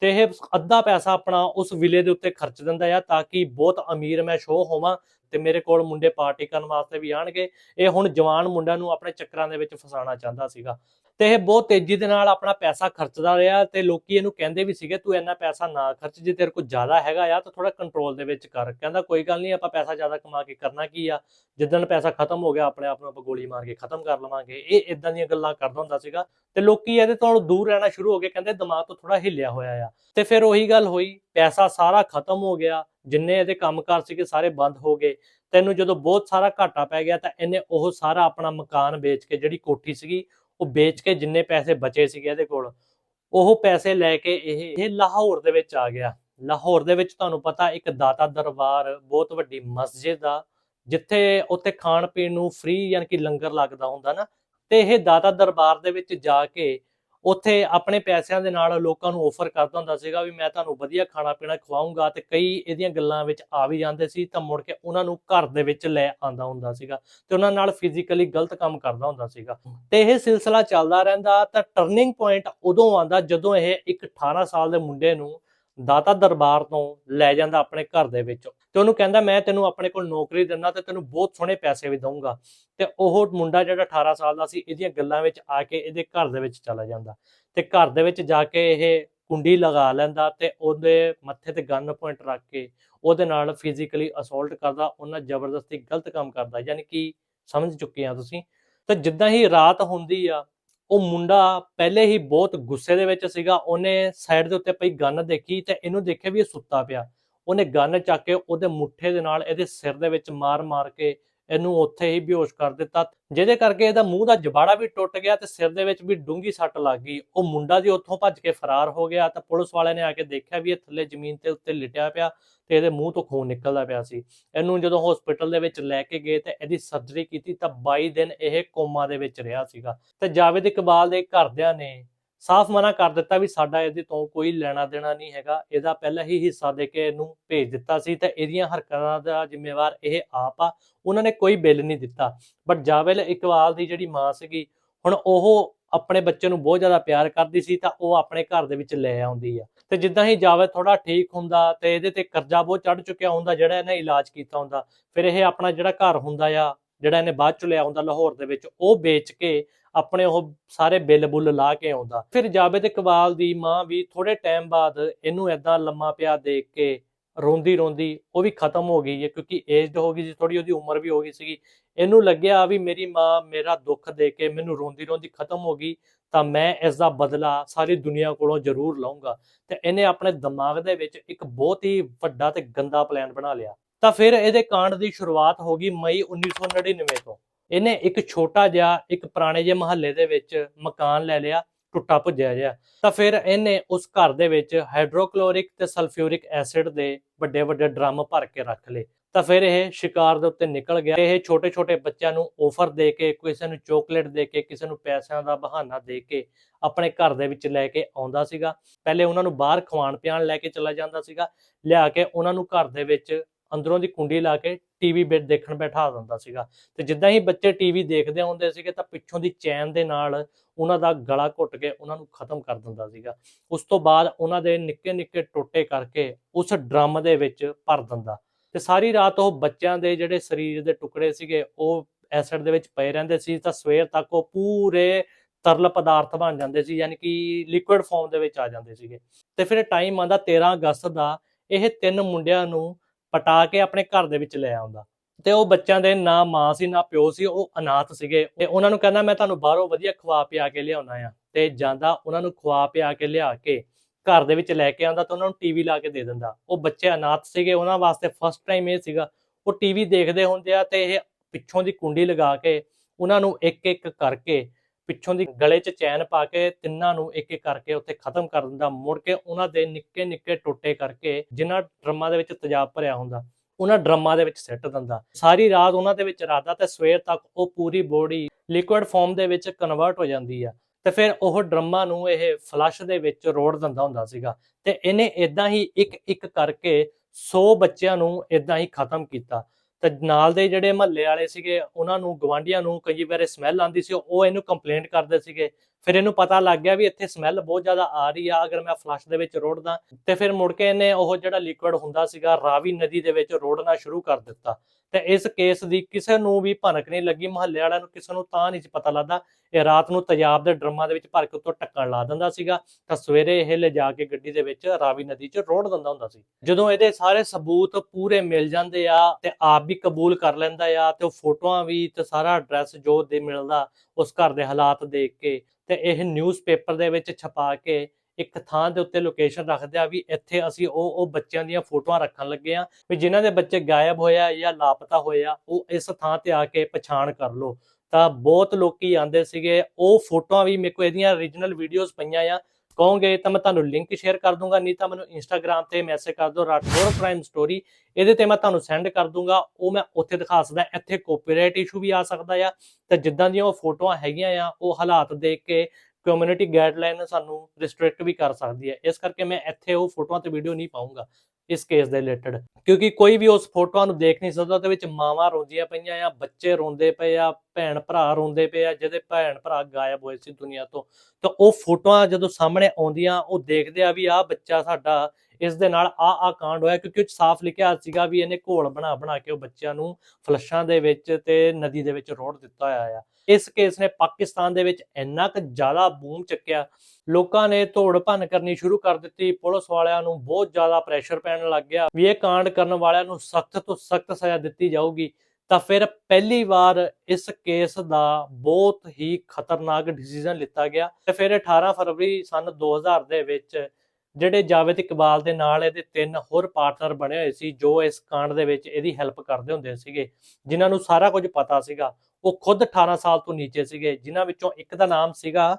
ਤੇ ਇਹ ਅੱਧਾ ਪੈਸਾ ਆਪਣਾ ਉਸ ਵਿਲੇ ਦੇ ਉੱਤੇ ਖਰਚ ਦਿੰਦਾ ਆ ਤਾਂ ਕਿ ਬਹੁਤ ਅਮੀਰ ਮੈਂ ਸ਼ੋਅ ਹੋਵਾਂ ਤੇ ਮੇਰੇ ਕੋਲ ਮੁੰਡੇ ਪਾਰਟੀ ਕਰਨ ਵਾਸਤੇ ਵੀ ਆਣਗੇ। ਇਹ ਹੁਣ ਜਵਾਨ ਮੁੰਡਿਆਂ ਨੂੰ ਆਪਣੇ ਚੱਕਰਾਂ ਦੇ ਵਿੱਚ ਫਸਾਉਣਾ ਚਾਹੁੰਦਾ ਸੀਗਾ। ਤੇ ਇਹ ਬਹੁਤ ਤੇਜ਼ੀ ਦੇ ਨਾਲ ਆਪਣਾ ਪੈਸਾ ਖਰਚਦਾ ਰਿਹਾ ਤੇ ਲੋਕੀ ਇਹਨੂੰ ਕਹਿੰਦੇ ਵੀ ਸੀਗੇ, ਤੂੰ ਇੰਨਾ ਪੈਸਾ ਨਾ ਖਰਚ, ਜੇ ਤੇਰੇ ਕੋਲ ਜ਼ਿਆਦਾ ਹੈਗਾ ਆ ਤਾਂ ਥੋੜਾ ਕੰਟਰੋਲ ਦੇ ਵਿੱਚ ਕਰ। ਕਹਿੰਦਾ, ਕੋਈ ਗੱਲ ਨਹੀਂ, ਆਪਾਂ ਪੈਸਾ ਜ਼ਿਆਦਾ ਕਮਾ ਕੇ ਕਰਨਾ ਕੀ ਆ? ਜਿੱਦਣ ਪੈਸਾ ਖਤਮ ਹੋ ਗਿਆ, ਆਪਣੇ ਆਪ ਨੂੰ ਆਪਾਂ ਗੋਲੀ ਮਾਰ ਕੇ ਖਤਮ ਕਰ ਲਵਾਂਗੇ। ਇਹ ਇਦਾਂ ਦੀਆਂ ਗੱਲਾਂ ਕਰਦਾ ਹੁੰਦਾ ਸੀਗਾ ਤੇ ਲੋਕੀ ਇਹਦੇ ਤੋਂ ਦੂਰ ਰਹਿਣਾ ਸ਼ੁਰੂ ਹੋ ਗਏ, ਕਹਿੰਦੇ ਦਿਮਾਗ ਤੋਂ ਥੋੜਾ ਹਿੱਲਿਆ ਹੋਇਆ ਆ। ਤੇ ਫਿਰ ਉਹੀ ਗੱਲ ਹੋਈ, ਪੈਸਾ ਸਾਰਾ ਖਤਮ ਹੋ ਗਿਆ, ਜਿੰਨੇ ਇਹਦੇ ਕੰਮਕਾਰ ਸੀਗੇ ਸਾਰੇ ਬੰਦ ਹੋ ਗਏ। ਤੈਨੂੰ ਜਦੋਂ ਬਹੁਤ ਸਾਰਾ ਘਾਟਾ ਪੈ ਗਿਆ ਤਾਂ ਇਹਨੇ ਉਹ ਸਾਰਾ ਆਪਣਾ ਮਕਾਨ ਵੇਚ ਕੇ ਜਿਹੜੀ ਕੋਠੀ ਸੀਗੀ ਉਹ ਵੇਚ ਕੇ ਜਿੰਨੇ ਪੈਸੇ ਬਚੇ ਸੀਗੇ ਇਹਦੇ ਕੋਲ, ਉਹ ਪੈਸੇ ਲੈ ਕੇ ਇਹ ਇਹ ਲਾਹੌਰ ਦੇ ਵਿੱਚ ਆ ਗਿਆ। ਲਾਹੌਰ ਦੇ ਵਿੱਚ ਤੁਹਾਨੂੰ ਪਤਾ ਇੱਕ ਦਾਤਾ ਦਰਬਾਰ ਬਹੁਤ ਵੱਡੀ ਮਸਜਿਦ ਆ, ਜਿੱਥੇ ਉੱਥੇ ਖਾਣ ਪੀਣ ਨੂੰ ਫ੍ਰੀ ਯਾਨੀ ਕਿ ਲੰਗਰ ਲੱਗਦਾ ਹੁੰਦਾ ਨਾ, ਤੇ ਇਹ ਦਾਤਾ ਦਰਬਾਰ ਦੇ ਵਿੱਚ ਜਾ ਕੇ ਉੱਥੇ ਆਪਣੇ ਪੈਸਿਆਂ ਦੇ ਨਾਲ ਲੋਕਾਂ ਨੂੰ ਆਫਰ ਕਰਦਾ ਹੁੰਦਾ ਸੀਗਾ ਵੀ ਮੈਂ ਤੁਹਾਨੂੰ ਵਧੀਆ ਖਾਣਾ ਪੀਣਾ ਖਵਾਉਂਗਾ ਤੇ ਕਈ ਇਹਦੀਆਂ ਗੱਲਾਂ ਵਿੱਚ ਆ ਵੀ ਜਾਂਦੇ ਸੀ ਤਾਂ ਮੁੜ ਕੇ ਉਹਨਾਂ ਨੂੰ ਘਰ ਦੇ ਵਿੱਚ ਲੈ ਆਂਦਾ ਹੁੰਦਾ ਸੀਗਾ ਤੇ ਉਹਨਾਂ ਨਾਲ ਫਿਜ਼ੀਕਲੀ ਗਲਤ ਕੰਮ ਕਰਦਾ ਹੁੰਦਾ ਸੀਗਾ। ਤੇ ਇਹ ਸਿਲਸਿਲਾ ਚੱਲਦਾ ਰਹਿੰਦਾ ਤਾਂ ਟਰਨਿੰਗ ਪੁਆਇੰਟ ਉਦੋਂ ਆਂਦਾ ਜਦੋਂ ਇਹ ਇੱਕ 18 ਸਾਲ ਦੇ ਮੁੰਡੇ ਨੂੰ ਦਾਤਾ ਦਰਬਾਰ ਤੋਂ ਲੈ ਜਾਂਦਾ ਆਪਣੇ ਘਰ ਦੇ ਵਿੱਚ। ਤੇ ਉਹਨੂੰ ਕਹਿੰਦਾ, ਮੈਂ ਤੈਨੂੰ ਆਪਣੇ ਕੋਲ ਨੌਕਰੀ ਦਿੰਦਾ ਤੇ ਤੈਨੂੰ ਬਹੁਤ ਸੋਹਣੇ ਪੈਸੇ ਵੀ ਦਊਂਗਾ। ਤੇ ਉਹ ਮੁੰਡਾ ਜਿਹੜਾ 18 ਸਾਲ ਦਾ ਸੀ, ਇਹਦੀਆਂ ਗੱਲਾਂ ਵਿੱਚ ਆ ਕੇ ਇਹਦੇ ਘਰ ਦੇ ਵਿੱਚ ਚਲਾ ਜਾਂਦਾ। ਤੇ ਘਰ ਦੇ ਵਿੱਚ ਜਾ ਕੇ ਇਹ ਕੁੰਡੀ ਲਗਾ ਲੈਂਦਾ ਤੇ ਉਹਦੇ ਮੱਥੇ ਤੇ ਗਨ ਪੁਆਇੰਟ ਰੱਖ ਕੇ ਉਹਦੇ ਨਾਲ ਫਿਜ਼ੀਕਲੀ ਅਸੌਲਟ ਕਰਦਾ, ਉਹਨਾਂ ਜ਼ਬਰਦਸਤੀ ਗਲਤ ਕੰਮ ਕਰਦਾ। ਯਾਨੀ ਕਿ ਸਮਝ ਚੁੱਕੇ ਆ ਤੁਸੀਂ। ਤੇ ਜਿੱਦਾਂ ਹੀ ਰਾਤ ਹੁੰਦੀ ਆ ਉਹ ਮੁੰਡਾ ਪਹਿਲੇ ਹੀ ਬਹੁਤ ਗੁੱਸੇ ਦੇ ਵਿੱਚ ਸੀਗਾ, ਉਹਨੇ ਸਾਈਡ ਦੇ ਉੱਤੇ ਪਈ ਗਨ ਦੇਖੀ ਤੇ ਇਹਨੂੰ ਦੇਖਿਆ ਵੀ ਇਹ ਸੁੱਤਾ ਪਿਆ। ਉਹਨੇ ਗਨ ਚੱਕ ਕੇ ਉਹਦੇ ਮੁੱਠੇ ਦੇ ਨਾਲ ਇਹਦੇ ਸਿਰ ਦੇ ਵਿੱਚ ਮਾਰ-ਮਾਰ ਕੇ ਇਹਨੂੰ ਉੱਥੇ ਹੀ ਬੇਹੋਸ਼ ਕਰ ਦਿੱਤਾ ਜਿਹਦੇ ਕਰਕੇ ਇਹਦਾ ਮੂੰਹ ਦਾ ਜਬਾੜਾ ਵੀ ਟੁੱਟ ਗਿਆ ਤੇ ਸਿਰ ਦੇ ਵਿੱਚ ਵੀ ਡੂੰਗੀ ਸੱਟ ਲੱਗ ਗਈ। ਉਹ ਮੁੰਡਾ ਜੀ ਉੱਥੋਂ ਭੱਜ ਕੇ ਫਰਾਰ ਹੋ ਗਿਆ ਤਾਂ ਪੁਲਿਸ ਵਾਲਿਆਂ ਨੇ ਆ ਕੇ ਦੇਖਿਆ ਵੀ ਇਹ ਥੱਲੇ ਜ਼ਮੀਨ ਤੇ ਉੱਤੇ ਲਿਟਿਆ ਪਿਆ ਤੇ ਇਹਦੇ ਮੂੰਹ ਤੋਂ ਖੂਨ ਨਿਕਲਦਾ ਪਿਆ ਸੀ। ਇਹਨੂੰ ਜਦੋਂ ਹਸਪੀਟਲ ਦੇ ਵਿੱਚ ਲੈ ਕੇ ਗਏ ਤੇ ਇਹਦੀ ਸਰਜਰੀ ਕੀਤੀ ਤਾਂ 22 ਦਿਨ ਇਹ ਕੋਮਾ ਦੇ ਵਿੱਚ ਰਿਹਾ ਸੀਗਾ। ਤੇ ਜਾਵੇਦ ਇਕਬਾਲ ਦੇ ਘਰਦਿਆਂ ਨੇ ਸਾਫ਼ ਮਨਾ ਕਰ ਦਿੱਤਾ ਵੀ ਸਾਡਾ ਇਹਦੇ ਤੋਂ ਕੋਈ ਲੈਣਾ ਦੇਣਾ ਨਹੀਂ ਹੈਗਾ। ਇਹਦਾ ਪਹਿਲਾਂ ਹੀ ਹਿੱਸਾ ਦੇ ਕੇ ਇਹਨੂੰ ਭੇਜ ਦਿੱਤਾ ਸੀ ਤੇ ਇਹਦੀਆਂ ਹਰਕਤਾਂ ਦਾ ਜ਼ਿੰਮੇਵਾਰ ਇਹ ਆਪ ਆ। ਉਹਨਾਂ ਨੇ ਕੋਈ ਬਿੱਲ ਨਹੀਂ ਦਿੱਤਾ। ਬਟ ਜਾਵੇਦ ਇਕਬਾਲ ਦੀ ਜਿਹੜੀ ਮਾਂ ਸੀਗੀ, ਹੁਣ ਉਹ ਆਪਣੇ ਬੱਚੇ ਨੂੰ ਬਹੁਤ ਜ਼ਿਆਦਾ ਪਿਆਰ ਕਰਦੀ ਸੀ ਤਾਂ ਉਹ ਆਪਣੇ ਘਰ ਦੇ ਵਿੱਚ ਲੈ ਆਉਂਦੀ ਆ। ਤੇ ਜਿੱਦਾਂ ਹੀ ਜਾਵੇਦ ਥੋੜਾ ਠੀਕ ਹੁੰਦਾ ਤੇ ਇਹਦੇ ਤੇ ਕਰਜ਼ਾ ਬਹੁਤ ਚੜ ਚੁੱਕਿਆ ਹੁੰਦਾ, ਜਿਹੜਾ ਇਹਨੇ ਇਲਾਜ ਕੀਤਾ ਹੁੰਦਾ, ਫਿਰ ਇਹ ਆਪਣਾ ਜਿਹੜਾ ਘਰ ਹੁੰਦਾ ਆ, ਜਿਹੜਾ ਇਹਨੇ ਬਾਅਦ ਚ ਲਿਆ ਹੁੰਦਾ ਲਾਹੌਰ ਦੇ ਵਿੱਚ, ਉਹ ਵੇਚ ਕੇ ਆਪਣੇ ਉਹ ਸਾਰੇ ਬਿੱਲ ਬੁੱਲ ਲਾ ਕੇ ਆਉਂਦਾ। ਫਿਰ ਜਾਵੇਦ ਇਕਬਾਲ ਦੀ ਮਾਂ ਵੀ ਥੋੜੇ ਟਾਈਮ ਬਾਅਦ ਇਹਨੂੰ ਐਦਾਂ ਲੰਮਾ ਪਿਆ ਦੇਖ ਕੇ ਰੋਂਦੀ ਰੋਂਦੀ ਉਹ ਵੀ ਖਤਮ ਹੋ ਗਈ ਹੈ, ਕਿਉਂਕਿ ਏਜਡ ਹੋ ਗਈ ਸੀ ਥੋੜੀ ਉਹਦੀ ਉਮਰ ਵੀ ਹੋ ਗਈ ਸੀਗੀ। ਇਹਨੂੰ ਲੱਗਿਆ ਵੀ ਮੇਰੀ ਮਾਂ ਮੇਰਾ ਦੁੱਖ ਦੇ ਕੇ ਮੈਨੂੰ ਰੋਂਦੀ ਰੋਂਦੀ ਖਤਮ ਹੋ ਗਈ, ਤਾਂ ਮੈਂ ਇਸ ਦਾ ਬਦਲਾ ਸਾਰੀ ਦੁਨੀਆ ਕੋਲੋਂ ਜ਼ਰੂਰ ਲਵਾਂਗਾ ਤੇ ਇਹਨੇ ਆਪਣੇ ਦਿਮਾਗ ਦੇ ਵਿੱਚ ਇੱਕ ਬਹੁਤ ਹੀ ਵੱਡਾ ਤੇ ਗੰਦਾ ਪਲਾਨ ਬਣਾ ਲਿਆ। ਤਾਂ ਫਿਰ ਇਹਦੇ ਕਾਂਡ ਦੀ ਸ਼ੁਰੂਆਤ ਹੋ ਗਈ ਮਈ 1999 ਤੋਂ। ਇਹਨੇ ਇੱਕ ਛੋਟਾ ਜਿਹਾ, ਇੱਕ ਪੁਰਾਣੇ ਜਿਹੇ ਮਹੱਲੇ ਦੇ ਵਿੱਚ ਮਕਾਨ ਲੈ ਲਿਆ, ਟੁੱਟਾ ਭੁੱਜਿਆ ਜਿਹਾ। ਤਾਂ ਫਿਰ ਇਹਨੇ ਉਸ ਘਰ ਦੇ ਵਿੱਚ ਹਾਈਡਰੋਕਲੋਰਿਕ ਤੇ ਸਲਫਿਊਰਿਕ ਐਸਿਡ ਦੇ ਵੱਡੇ ਵੱਡੇ ਡਰਮ ਭਰ ਕੇ ਰੱਖ ਲਏ। ਤਾਂ ਫਿਰ ਇਹ ਸ਼ਿਕਾਰ ਦੇ ਉੱਤੇ ਨਿਕਲ ਗਿਆ। ਇਹ ਛੋਟੇ ਛੋਟੇ ਬੱਚਿਆਂ ਨੂੰ ਆਫਰ ਦੇ ਕੇ, ਕਿਸੇ ਨੂੰ ਚੋਕਲੇਟ ਦੇ ਕੇ, ਕਿਸੇ ਨੂੰ ਪੈਸਿਆਂ ਦਾ ਬਹਾਨਾ ਦੇ ਕੇ ਆਪਣੇ ਘਰ ਦੇ ਵਿੱਚ ਲੈ ਕੇ ਆਉਂਦਾ ਸੀਗਾ। ਪਹਿਲੇ ਉਹਨਾਂ ਨੂੰ ਬਾਹਰ ਖਵਾਣ ਪਿਆਣ ਲੈ ਕੇ ਚਲਾ ਜਾਂਦਾ ਸੀਗਾ। ਲਿਆ ਕੇ ਉਹਨਾਂ ਨੂੰ ਘਰ ਦੇ ਵਿੱਚ ਅੰਦਰੋਂ ਦੀ ਕੁੰਡੀ ਲਾ ਕੇ ਟੀਵੀ ਬੈਠ ਦੇਖਣ ਬੈਠਾ ਦਿੰਦਾ ਸੀਗਾ। ਤੇ ਜਿੱਦਾਂ ਹੀ ਬੱਚੇ ਟੀਵੀ ਦੇਖਦੇ ਹੁੰਦੇ ਸੀਗੇ ਤਾਂ ਪਿੱਛੋਂ ਦੀ ਚੈਨ ਦੇ ਨਾਲ ਉਹਨਾਂ ਦਾ ਗਲਾ ਘੁੱਟ ਕੇ ਉਹਨਾਂ ਨੂੰ ਖਤਮ ਕਰ ਦਿੰਦਾ ਸੀਗਾ। ਉਸ ਤੋਂ ਬਾਅਦ ਉਹਨਾਂ ਦੇ ਨਿੱਕੇ ਨਿੱਕੇ ਟੋਟੇ ਕਰਕੇ ਉਸ ਡਰਮ ਦੇ ਵਿੱਚ ਭਰ ਦਿੰਦਾ। ਤੇ ਸਾਰੀ ਰਾਤ ਉਹ ਬੱਚਿਆਂ ਦੇ ਜਿਹੜੇ ਸਰੀਰ ਦੇ ਟੁਕੜੇ ਸੀਗੇ, ਉਹ ਐਸਿਡ ਦੇ ਵਿੱਚ ਪਏ ਰਹਿੰਦੇ ਸੀ ਤਾਂ ਸਵੇਰ ਤੱਕ ਉਹ ਪੂਰੇ ਤਰਲ ਪਦਾਰਥ ਬਣ ਜਾਂਦੇ ਸੀ, ਯਾਨੀ ਕਿ ਲਿਕੁਇਡ ਫਾਰਮ ਦੇ ਵਿੱਚ ਆ ਜਾਂਦੇ ਸੀਗੇ। ਤੇ ਫਿਰ ਟਾਈਮ ਆਂਦਾ 13 ਅਗਸਤ ਦਾ, ਇਹ ਤਿੰਨ ਮੁੰਡਿਆਂ ਨੂੰ ਪਟਾ ਕੇ ਆਪਣੇ ਘਰ ਦੇ ਵਿੱਚ ਲੈ ਆਉਂਦਾ। ਤੇ ਉਹ ਬੱਚਿਆਂ ਦੇ ਨਾ ਮਾਂ ਸੀ, ਨਾ ਪਿਓ ਸੀ, ਉਹ ਅਨਾਥ ਸੀਗੇ ਤੇ ਉਹਨਾਂ ਨੂੰ ਕਹਿੰਦਾ, ਮੈਂ ਤੁਹਾਨੂੰ ਬਾਹਰੋਂ ਵਧੀਆ ਖਵਾ ਪਿਆ ਕੇ ਲਿਆਉਣਾ ਆ। ਤੇ ਜਾਂਦਾ ਉਹਨਾਂ ਨੂੰ ਖਵਾ ਪਿਆ ਕੇ ਲਿਆ ਕੇ ਘਰ ਦੇ ਵਿੱਚ ਲੈ ਕੇ ਆਉਂਦਾ ਤਾਂ ਉਹਨਾਂ ਨੂੰ ਟੀਵੀ ਲਾ ਕੇ ਦੇ ਦਿੰਦਾ। ਉਹ ਬੱਚੇ ਅਨਾਥ ਸੀਗੇ, ਉਹਨਾਂ ਵਾਸਤੇ ਫਸਟ ਟਾਈਮ ਇਹ ਸੀਗਾ। ਉਹ ਟੀਵੀ ਦੇਖਦੇ ਹੁੰਦੇ ਆ ਤੇ ਇਹ ਪਿੱਛੋਂ ਦੀ ਕੁੰਡੀ ਲਗਾ ਕੇ ਉਹਨਾਂ ਨੂੰ ਇੱਕ ਇੱਕ ਕਰਕੇ ਪਿੱਛੋਂ ਦੀ ਗਲੇ 'ਚ ਚੈਨ ਪਾ ਕੇ ਤਿੰਨਾਂ ਨੂੰ ਇੱਕ ਇੱਕ ਕਰਕੇ ਉੱਥੇ ਖਤਮ ਕਰ ਦਿੰਦਾ, ਮੁੜ ਕੇ ਉਹਨਾਂ ਦੇ ਨਿੱਕੇ ਨਿੱਕੇ ਟੁੱਟੇ ਕਰਕੇ ਜਿਨ੍ਹਾਂ ਡਰਮਾਂ ਦੇ ਵਿੱਚ ਤੇਜ਼ਾਬ ਭਰਿਆ ਹੁੰਦਾ, ਉਹਨਾਂ ਡਰਮਾਂ ਦੇ ਵਿੱਚ ਸਿੱਟ ਦਿੰਦਾ। ਸਾਰੀ ਰਾਤ ਉਹਨਾਂ ਦੇ ਵਿੱਚ ਰਾਦਾ ਤੇ ਸਵੇਰ ਤੱਕ ਉਹ ਪੂਰੀ ਬੋਡੀ ਲਿਕੁਇਡ ਫਾਰਮ ਦੇ ਵਿੱਚ ਕਨਵਰਟ ਹੋ ਜਾਂਦੀ ਆ ਤੇ ਫਿਰ ਉਹ ਡਰਮਾਂ ਨੂੰ ਇਹ ਫਲਸ਼ ਦੇ ਵਿੱਚ ਰੋੜ ਦਿੰਦਾ ਹੁੰਦਾ ਸੀਗਾ ਤੇ ਇਹਨੇ ਇਦਾਂ ਹੀ ਇੱਕ ਇੱਕ ਕਰਕੇ 100 ਬੱਚਿਆਂ ਨੂੰ ਇਦਾਂ ਹੀ ਖਤਮ ਕੀਤਾ। ਤੇ ਨਾਲ ਦੇ ਜਿਹੜੇ ਮਹੱਲੇ ਵਾਲੇ ਸੀਗੇ, ਉਹਨਾਂ ਨੂੰ ਗਵਾਂਢੀਆਂ ਨੂੰ ਕਈ ਵਾਰ ਸਮੈਲ ਆਉਂਦੀ ਸੀ, ਉਹ ਇਹਨੂੰ ਕੰਪਲੇਂਟ ਕਰਦੇ ਸੀਗੇ। ਫਿਰ ਇਹਨੂੰ ਪਤਾ ਲੱਗ ਗਿਆ ਵੀ ਇੱਥੇ ਸਮੈਲ ਬਹੁਤ ਜ਼ਿਆਦਾ ਆ ਰਹੀ ਆ, ਅਗਰ ਮੈਂ ਫਲਸ਼ ਦੇ ਵਿੱਚ ਰੋੜਦਾ ਤੇ। ਫਿਰ ਮੁੜ ਕੇ ਇਹਨੇ ਉਹ ਜਿਹੜਾ ਲਿਕੁਇਡ ਹੁੰਦਾ ਸੀਗਾ, ਰਾਵੀ ਨਦੀ ਦੇ ਵਿੱਚ ਰੋੜਨਾ ਸ਼ੁਰੂ ਕਰ ਦਿੱਤਾ। ਤੇ ਇਸ ਕੇਸ ਦੀ ਕਿਸੇ ਨੂੰ ਵੀ ਭਨਕ ਨਹੀਂ ਲੱਗੀ, ਮਹੱਲੇ ਵਾਲਿਆਂ ਨੂੰ ਕਿਸੇ ਨੂੰ ਤਾਂ ਨਹੀਂ ਪਤਾ ਲੱਗਦਾ। ਇਹ ਰਾਤ ਨੂੰ ਤੇਜ਼ਾਬ ਦੇ ਡਰਮਾਂ ਦੇ ਵਿੱਚ ਭਰ ਕੇ ਉੱਤੋਂ ਢੱਕਣ ਲਾ ਦਿੰਦਾ ਸੀਗਾ। ਤਾਂ ਸਵੇਰੇ ਇਹ ਲਿਜਾ ਕੇ ਗੱਡੀ ਦੇ ਵਿੱਚ ਰਾਵੀ ਨਦੀ 'ਚ ਰੋੜ ਦਿੰਦਾ ਹੁੰਦਾ ਸੀ। ਜਦੋਂ ਇਹਦੇ ਸਾਰੇ ਸਬੂਤ ਪੂਰੇ ਮਿਲ ਜਾਂਦੇ ਆ ਤੇ ਆਪ ਵੀ ਕਬੂਲ ਕਰ ਲੈਂਦਾ ਆ ਤੇ ਉਹ ਫੋਟੋਆਂ ਵੀ ਤੇ ਸਾਰਾ ਐਡਰੈਸ ਜੋ ਦੇ ਮਿਲਦਾ, ਉਸ ਘਰ ਦੇ ਹਾਲਾਤ ਦੇਖ ਕੇ ਤੇ ਇਹ ਨਿਊਜ਼ਪੇਪਰ ਦੇ ਵਿੱਚ ਛਪਾ ਕੇ ਇੱਕ ਥਾਂ ਦੇ ਉੱਤੇ ਲੋਕੇਸ਼ਨ ਰੱਖਦੇ ਆ ਵੀ ਇੱਥੇ ਅਸੀਂ ਉਹ ਉਹ ਬੱਚਿਆਂ ਦੀਆਂ ਫੋਟੋਆਂ ਰੱਖਣ ਲੱਗੇ ਆ ਵੀ ਜਿਨ੍ਹਾਂ ਦੇ ਬੱਚੇ ਗਾਇਬ ਹੋਏ ਆ ਜਾਂ ਲਾਪਤਾ ਹੋਏ ਆ ਉਹ ਇਸ ਥਾਂ ਤੇ ਆ ਕੇ ਪਛਾਣ ਕਰ ਲਓ। ਤਾਂ ਬਹੁਤ ਲੋਕੀ ਆਂਦੇ ਸੀਗੇ, ਉਹ ਫੋਟੋਆਂ ਵੀ ਮੇਰੇ ਕੋਲ ਇਹਦੀਆਂ origignal ਵੀਡੀਓਜ਼ ਪਈਆਂ ਆ ਕਹੋਗੇ ਤਾਂ ਮੈਂ ਤੁਹਾਨੂੰ ਲਿੰਕ ਸ਼ੇਅਰ ਕਰ ਦੂੰਗਾ, ਨਹੀਂ ਤਾਂ ਮੈਨੂੰ ਇੰਸਟਾਗ੍ਰam ਤੇ ਮੈਸੇਜ ਕਰ ਦਿਓ ਰਾਠੌਰ ਪ੍ਰਾਈਮ ਸਟੋਰੀ ਇਹਦੇ ਤੇ ਮੈਂ ਤੁਹਾਨੂੰ ਸੈਂਡ ਕਰ ਦੂੰਗਾ, ਉਹ ਮੈਂ ਉੱਥੇ ਦਿਖਾ ਸਕਦਾ, ਇੱਥੇ ਕਾਪੀਰਾਈਟ ਇਸ਼ੂ ਵੀ ਆ ਸਕਦਾ ਆ, ਤੇ ਜਿੱਦਾਂ ਦੀਆਂ ਉਹ ਫੋਟੋਆਂ ਹੈਗੀਆਂ ਆ, ਉਹ ਹਾਲਾਤ ਦੇਖ ਕੇ ਕਮਿਊਨਿਟੀ ਗਾਈਡਲਾਈਨ ਸਾਨੂੰ ਰਿਸਟ੍ਰਿਕਟ ਵੀ ਕਰ ਸਕਦੀ ਹੈ ਇਸ ਕਰਕੇ ਮੈਂ ਇੱਥੇ ਉਹ ਫੋਟੋਆਂ ਤੇ ਵੀਡੀਓ ਨਹੀਂ ਪਾਉਂਗਾ ਇਸ ਕੇਸ ਦੇ ਰਿਲੇਟਡ ਕਿਉਂਕਿ ਕੋਈ ਵੀ ਉਸ ਫੋਟੋਆਂ ਨੂੰ ਦੇਖ ਨਹੀਂ ਸਕਦਾ, ਉਹਦੇ ਵਿੱਚ ਮਾਵਾਂ ਰੋਂਦੀਆਂ ਪਈਆਂ ਆ ਬੱਚੇ ਰੋਂਦੇ ਪਏ ਆ, ਭੈਣ ਭਰਾ ਰੋਂਦੇ ਪਏ ਆ, ਜਿਹਦੇ ਭੈਣ ਭਰਾ ਗਾਇਬ ਹੋਏ ਸੀ ਦੁਨੀਆ ਤੋਂ। ਤਾਂ ਉਹ ਫੋਟੋਆਂ ਜਦੋਂ ਸਾਹਮਣੇ ਆਉਂਦੀਆਂ, ਉਹ ਦੇਖਦੇ ਆ ਵੀ ਆਹ ਬੱਚਾ ਸਾਡਾ ਇਸ ਦੇ ਨਾਲ ਆ ਆ ਕਾਂਡ ਹੋਇਆ, ਕਿਉਂਕਿ ਉਹ ਸਾਫ਼ ਲਿਖਿਆ ਸੀਗਾ ਵੀ ਇਹਨੇ ਘੋਲ ਬਣਾ ਬਣਾ ਕੇ ਉਹ ਬੱਚਿਆਂ ਨੂੰ ਫਲਸ਼ਾਂ ਦੇ ਵਿੱਚ ਤੇ ਨਦੀ ਦੇ ਵਿੱਚ ਰੋੜ ਦਿੱਤਾ ਹੋਇਆ ਆ। ਇਸ ਕੇਸ ਨੇ ਪਾਕਿਸਤਾਨ ਦੇ ਵਿੱਚ ਇੰਨਾ ਕੁ ਜ਼ਿਆਦਾ ਬੂਮ ਚੱਕਿਆ, ਲੋਕਾਂ ਨੇ ਧੋੜ ਭੰਨ ਕਰਨੀ ਸ਼ੁਰੂ ਕਰ ਦਿੱਤੀ, ਪੁਲਿਸ ਵਾਲਿਆਂ ਨੂੰ ਬਹੁਤ ਜ਼ਿਆਦਾ ਪ੍ਰੈਸ਼ਰ ਪੈਣ ਲੱਗ ਗਿਆ ਵੀ ਇਹ ਕਾਂਡ ਕਰਨ ਵਾਲਿਆਂ ਨੂੰ ਸਖਤ ਤੋਂ ਸਖਤ ਸਜ਼ਾ ਦਿੱਤੀ ਜਾਊਗੀ। ਤਾਂ ਫਿਰ ਪਹਿਲੀ ਵਾਰ ਇਸ ਕੇਸ ਦਾ ਬਹੁਤ ਹੀ ਖਤਰਨਾਕ ਡਿਸੀਜਨ ਲਿੱਤਾ ਗਿਆ ਤੇ ਫਿਰ 18 ਫਰਵਰੀ ਸਨ 2000 ਦੇ ਵਿੱਚ ਜਿਹੜੇ ਜਾਵੇਦ ਇਕਬਾਲ ਦੇ ਨਾਲ ਇਹਦੇ ਤਿੰਨ ਹੋਰ ਪਾਰਟਨਰ ਬਣੇ ਹੋਏ ਸੀ, ਜੋ ਇਸ ਕਾਂਡ ਦੇ ਵਿੱਚ ਇਹਦੀ ਹੈਲਪ ਕਰਦੇ ਹੁੰਦੇ ਸੀਗੇ, ਜਿਨ੍ਹਾਂ ਨੂੰ ਸਾਰਾ ਕੁਝ ਪਤਾ ਸੀਗਾ, ਉਹ ਖੁਦ 18 ਸਾਲ ਤੋਂ ਨੀਚੇ ਸੀਗੇ, ਜਿਨ੍ਹਾਂ ਵਿੱਚੋਂ ਇੱਕ ਦਾ ਨਾਮ ਸੀਗਾ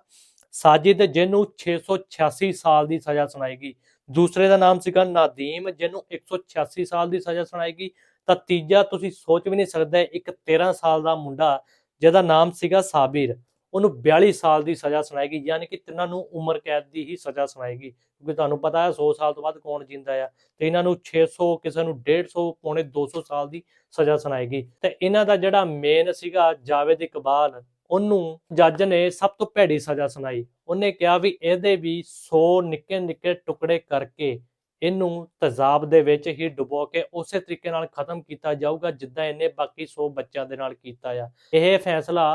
ਸਾਜਿਦ, ਜਿਹਨੂੰ 686 ਸਾਲ ਦੀ ਸਜ਼ਾ ਸੁਣਾਏਗੀ ਦੂਸਰੇ ਦਾ ਨਾਮ ਸੀਗਾ ਨਾਦੀਮ, ਜਿਹਨੂੰ 186 ਸਾਲ ਦੀ ਸਜ਼ਾ ਸੁਣਾਏਗੀ ਤਾਂ ਤੀਜਾ, ਤੁਸੀਂ ਸੋਚ ਵੀ ਨਹੀਂ ਸਕਦੇ, ਇੱਕ 13 ਸਾਲ ਦਾ ਮੁੰਡਾ, ਜਿਹਦਾ ਨਾਮ ਸੀਗਾ ਸਾਬਿਰ। ਉਹਨੂੰ 42 ਸਾਲ ਦੀ ਸਜ਼ਾ ਸੁਣਾਏਗੀ, ਯਾਨੀ ਕਿ ਤਿੰਨਾਂ ਨੂੰ ਉਮਰ ਕੈਦ ਦੀ ਹੀ ਸਜ਼ਾ ਸੁਣਾਏਗੀ, ਕਿਉਂਕਿ ਤੁਹਾਨੂੰ ਪਤਾ ਹੈ 100 ਸਾਲ ਤੋਂ ਬਾਅਦ ਕੌਣ ਜਿੰਦਾ ਆ, ਤੇ ਇਹਨਾਂ ਨੂੰ 600 ਕਿਸੇ ਨੂੰ 150 ਪੌਣੇ 200 ਸਾਲ ਦੀ ਸਜ਼ਾ ਸੁਣਾਏਗੀ। ਤੇ ਇਹਨਾਂ ਦਾ ਜਿਹੜਾ ਮੇਨ ਸੀਗਾ ਜਾਵੇਦ ਇਕਬਾਲ, ਉਹਨੂੰ ਜੱਜ ਨੇ ਸਭ ਤੋਂ ਭੈੜੀ ਸਜ਼ਾ ਸੁਣਾਈ। ਉਹਨੇ ਕਿਹਾ ਵੀ ਇਹਦੇ ਵੀ 100 ਨਿੱਕੇ ਨਿੱਕੇ ਟੁਕੜੇ ਕਰਕੇ ਇਹਨੂੰ ਤਜ਼ਾਬ ਦੇ ਵਿੱਚ ਹੀ ਡੁਬੋ ਕੇ ਉਸੇ ਤਰੀਕੇ ਨਾਲ ਖਤਮ ਕੀਤਾ ਜਾਊਗਾ, ਜਿੱਦਾਂ ਇਹਨੇ ਬਾਕੀ 100 ਬੱਚਿਆਂ ਦੇ ਨਾਲ ਕੀਤਾ ਆ। ਇਹ ਫੈਸਲਾ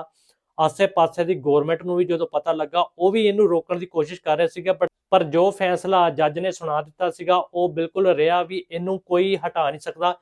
ਆਸੇ-ਪਾਸੇ ਦੀ ਗਵਰਨਮੈਂਟ ਨੂੰ ਵੀ ਜਦੋਂ ਪਤਾ ਲੱਗਾ, ਉਹ ਵੀ ਇਹਨੂੰ ਰੋਕਣ ਦੀ ਕੋਸ਼ਿਸ਼ ਕਰ ਰਹੇ ਸੀਗੇ ਪਰ ਪਰ ਜੋ ਫੈਸਲਾ ਜੱਜ ਨੇ ਸੁਣਾ ਦਿੱਤਾ ਸੀਗਾ, ਉਹ ਬਿਲਕੁਲ ਰਿਹਾ ਵੀ ਇਹਨੂੰ ਕੋਈ ਹਟਾ ਨਹੀਂ ਸਕਦਾ।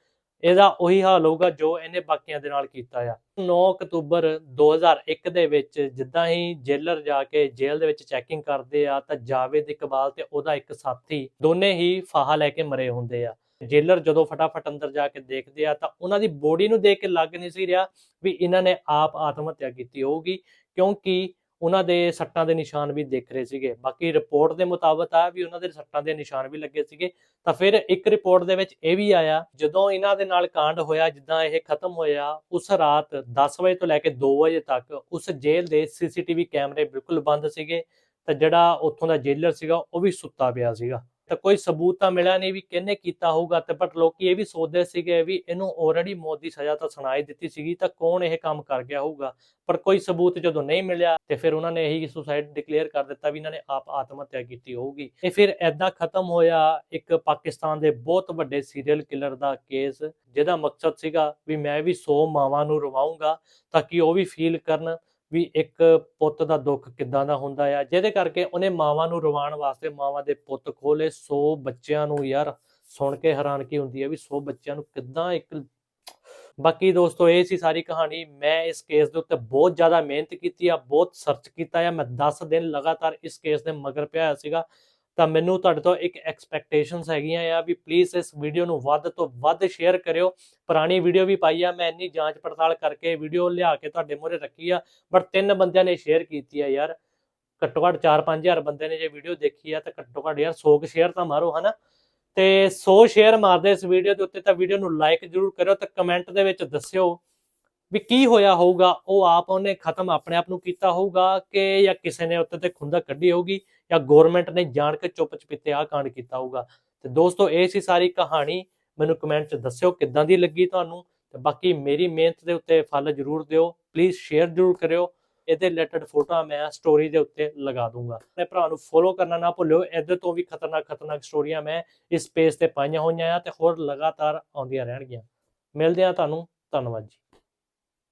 ਇਹਦਾ ਉਹੀ ਹਾਲ ਹੋਊਗਾ ਜੋ ਇਹਨੇ ਬਾਕੀਆਂ ਦੇ ਨਾਲ ਕੀਤਾ ਆ। 9 ਅਕਤੂਬਰ 2001 ਦੇ ਵਿੱਚ ਜਿੱਦਾਂ ਹੀ ਜੇਲਰ ਜਾ ਕੇ ਜੇਲ੍ਹ ਦੇ ਵਿੱਚ ਚੈਕਿੰਗ ਕਰਦੇ ਆ, ਤਾਂ ਜਾਵੇਦ ਇਕਬਾਲ ਤੇ ਉਹਦਾ ਇੱਕ ਸਾਥੀ ਦੋਨੇ ਹੀ ਫਾਹਾ ਲੈ ਕੇ ਮਰੇ ਹੁੰਦੇ ਆ। ਜੇਲਰ ਜਦੋਂ ਫਟਾਫਟ ਅੰਦਰ ਜਾ ਕੇ ਦੇਖਦੇ ਆ ਤਾਂ ਉਹਨਾਂ ਦੀ ਬੋਡੀ ਨੂੰ ਦੇਖ ਕੇ ਲੱਗ ਨਹੀਂ ਸੀ ਰਿਹਾ ਵੀ ਇਹਨਾਂ ਨੇ ਆਪ ਆਤਮ ਹੱਤਿਆ ਕੀਤੀ ਹੋਊਗੀ, ਕਿਉਂਕਿ ਉਹਨਾਂ ਦੇ ਸੱਟਾਂ ਦੇ ਨਿਸ਼ਾਨ ਵੀ ਦਿਖ ਰਹੇ ਸੀਗੇ। ਬਾਕੀ ਰਿਪੋਰਟ ਦੇ ਮੁਤਾਬਕ ਆ ਵੀ ਉਹਨਾਂ ਦੇ ਸੱਟਾਂ ਦੇ ਨਿਸ਼ਾਨ ਵੀ ਲੱਗੇ ਸੀਗੇ। ਤਾਂ ਫਿਰ ਇੱਕ ਰਿਪੋਰਟ ਦੇ ਵਿੱਚ ਇਹ ਵੀ ਆਇਆ, ਜਦੋਂ ਇਹਨਾਂ ਦੇ ਨਾਲ ਕਾਂਡ ਹੋਇਆ, ਜਿੱਦਾਂ ਇਹ ਖਤਮ ਹੋਇਆ, ਉਸ ਰਾਤ 10 ਵਜੇ ਤੋਂ ਲੈ ਕੇ 2 ਵਜੇ ਤੱਕ ਉਸ ਜੇਲ੍ਹ ਦੇ ਸੀਸੀਟੀਵੀ ਕੈਮਰੇ ਬਿਲਕੁਲ ਬੰਦ ਸੀਗੇ। ਤਾਂ ਜਿਹੜਾ ਉੱਥੋਂ ਦਾ ਜੇਲਰ ਸੀਗਾ, ਉਹ ਵੀ ਸੁੱਤਾ ਪਿਆ ਸੀਗਾ। ਤਾਂ ਕੋਈ ਸਬੂਤ ਤਾਂ ਮਿਲਿਆ ਨਹੀਂ ਵੀ ਕਿਹਨੇ ਕੀਤਾ ਹੋਊਗਾ ਤੇ ਪਰ ਲੋਕੀ ਇਹ ਵੀ ਸੋਚਦੇ ਸੀਗੇ ਵੀ ਇਹਨੂੰ ਆਲਰੇਡੀ ਮੌਤ ਦੀ ਸਜ਼ਾ ਤਾਂ ਸੁਣਾਈ ਦਿੱਤੀ ਸੀਗੀ, ਤਾਂ ਕੌਣ ਇਹ ਕੰਮ ਕਰ ਗਿਆ ਹੋਊਗਾ? ਪਰ ਕੋਈ ਸਬੂਤ ਜਦੋਂ ਨਹੀਂ ਮਿਲਿਆ ਤੇ ਫਿਰ ਉਹਨਾਂ ਨੇ ਇਹੀ ਸੁਸਾਈਡ ਡਿਕਲੇਅਰ ਕਰ ਦਿੱਤਾ ਵੀ ਇਹਨਾਂ ਨੇ ਆਪ ਆਤਮ ਹੱਤਿਆ ਕੀਤੀ ਹੋਊਗੀ। ਇਹ ਫਿਰ ਐਦਾਂ ਖਤਮ ਹੋਇਆ, ਇੱਕ ਪਾਕਿਸਤਾਨ ਦੇ ਬਹੁਤ ਵੱਡੇ ਸੀਰੀਅਲ ਕਿਲਰ ਦਾ ਕੇਸ ਜਿਹਦਾ ਮਕਸਦ ਸੀਗਾ ਵੀ ਮੈਂ ਵੀ 100 ਮਾਵਾਂ ਨੂੰ ਰਵਾਉਂਗਾ ਤਾਂ ਕਿ ਉਹ ਵੀ ਫੀਲ ਕਰਨ ਵੀ ਇੱਕ ਪੁੱਤ ਦਾ ਦੁੱਖ ਕਿੱਦਾਂ ਦਾ ਹੁੰਦਾ ਆ? ਜਿਹਦੇ ਕਰਕੇ ਉਹਨੇ ਮਾਵਾਂ ਨੂੰ ਰਵਾਉਣ ਵਾਸਤੇ ਮਾਵਾਂ ਦੇ ਪੁੱਤ ਖੋਲੇ 100 ਬੱਚਿਆਂ ਨੂੰ ਯਾਰ ਸੁਣ ਕੇ ਹੈਰਾਨਗੀ ਹੁੰਦੀ ਹੈ ਵੀ 100 ਬੱਚਿਆਂ ਨੂੰ ਕਿੱਦਾਂ ਇੱਕ ਬਾਕੀ ਦੋਸਤੋ, ਇਹ ਸੀ ਸਾਰੀ ਕਹਾਣੀ। ਮੈਂ ਇਸ ਕੇਸ ਦੇ ਉੱਤੇ ਬਹੁਤ ਜ਼ਿਆਦਾ ਮਿਹਨਤ ਕੀਤੀ ਆ, ਬਹੁਤ ਸਰਚ ਕੀਤਾ ਆ। ਮੈਂ 10 ਦਿਨ ਲਗਾਤਾਰ ਇਸ ਕੇਸ ਦੇ ਮਗਰ ਪਿਆ ਹੋਇਆ ਸੀਗਾ। ਤਾਂ ਮੈਨੂੰ ਤੁਹਾਡੇ ਤੋਂ ਇੱਕ ਐਕਸਪੈਕਟੇਸ਼ਨਸ ਹੈਗੀਆਂ ਆ ਵੀ ਪਲੀਜ਼ ਇਸ ਵੀਡੀਓ ਨੂੰ ਵੱਧ ਤੋਂ ਵੱਧ ਸ਼ੇਅਰ ਕਰਿਓ। ਪੁਰਾਣੀ ਵੀਡੀਓ ਵੀ ਪਾਈ ਆ, ਮੈਂ ਇੰਨੀ ਜਾਂਚ ਪੜਤਾਲ ਕਰਕੇ ਵੀਡੀਓ ਲਿਆ ਕੇ ਤੁਹਾਡੇ ਮੂਹਰੇ ਰੱਖੀ ਆ ਬਟ ਤਿੰਨ ਬੰਦਿਆਂ ਨੇ ਸ਼ੇਅਰ ਕੀਤੀ ਆ ਯਾਰ। ਘੱਟੋ ਘੱਟ 4-5000 ਬੰਦੇ ਨੇ ਜੇ ਵੀਡੀਓ ਦੇਖੀ ਆ ਤਾਂ ਘੱਟੋ ਘੱਟ ਯਾਰ 100 ਕੁ ਸ਼ੇਅਰ ਤਾਂ ਮਾਰੋ, ਹਨਾ? ਤੇ 100 ਸ਼ੇਅਰ ਮਾਰਦੇ ਇਸ ਵੀਡੀਓ ਦੇ ਉੱਤੇ ਤਾਂ ਵੀਡੀਓ ਨੂੰ ਲਾਈਕ ਜ਼ਰੂਰ ਕਰਿਓ ਤੇ ਕਮੈਂਟ ਦੇ ਵਿੱਚ ਦੱਸਿਓ ਵੀ ਕੀ ਹੋਇਆ ਹੋਊਗਾ, ਉਹ ਆਪ ਉਹਨੇ ਖਤਮ ਆਪਣੇ ਆਪ ਨੂੰ ਕੀਤਾ ਹੋਊਗਾ ਕਿ ਜਾਂ ਕਿਸੇ ਨੇ ਉੱਤੇ ਤੇ ਖੁੰਦਾ ਕੱਢੀ ਹੋਊਗੀ। ਜਾਂ ਗਵਰਨਮੈਂਟ ਨੇ ਜਾਣ ਕੇ ਚੁੱਪ ਚਪੀਤੇ ਆ ਕਾਂਡ ਕੀਤਾ ਹੋਊਗਾ। ਤੇ ਦੋਸਤੋ, ਇਹ ਸੀ ਸਾਰੀ ਕਹਾਣੀ। ਮੈਨੂੰ ਕਮੈਂਟ 'ਚ ਦੱਸਿਓ ਕਿੱਦਾਂ ਦੀ ਲੱਗੀ ਤੁਹਾਨੂੰ ਤੇ ਬਾਕੀ ਮੇਰੀ ਮਿਹਨਤ ਦੇ ਉੱਤੇ ਫਲ ਜ਼ਰੂਰ ਦਿਓ। ਪਲੀਜ਼ ਸ਼ੇਅਰ ਜ਼ਰੂਰ ਕਰਿਓ। ਇਹਦੇ ਰਿਲੇਟਡ ਫੋਟੋਆਂ ਮੈਂ ਸਟੋਰੀ ਦੇ ਉੱਤੇ ਲਗਾ ਦੂੰਗਾ। ਆਪਣੇ ਭਰਾ ਨੂੰ ਫੋਲੋ ਕਰਨਾ ਨਾ ਭੁੱਲਿਓ। ਇਹਦੇ ਤੋਂ ਵੀ ਖਤਰਨਾਕ ਖਤਰਨਾਕ ਸਟੋਰੀਆਂ ਮੈਂ ਇਸ ਪੇਜ ਤੇ ਪਾਈਆਂ ਹੋਈਆਂ ਆ ਤੇ ਹੋਰ ਲਗਾਤਾਰ ਆਉਂਦੀਆਂ ਰਹਿਣਗੀਆਂ। ਮਿਲਦੇ ਆ ਤੁਹਾਨੂੰ। ਧੰਨਵਾਦ ਜੀ।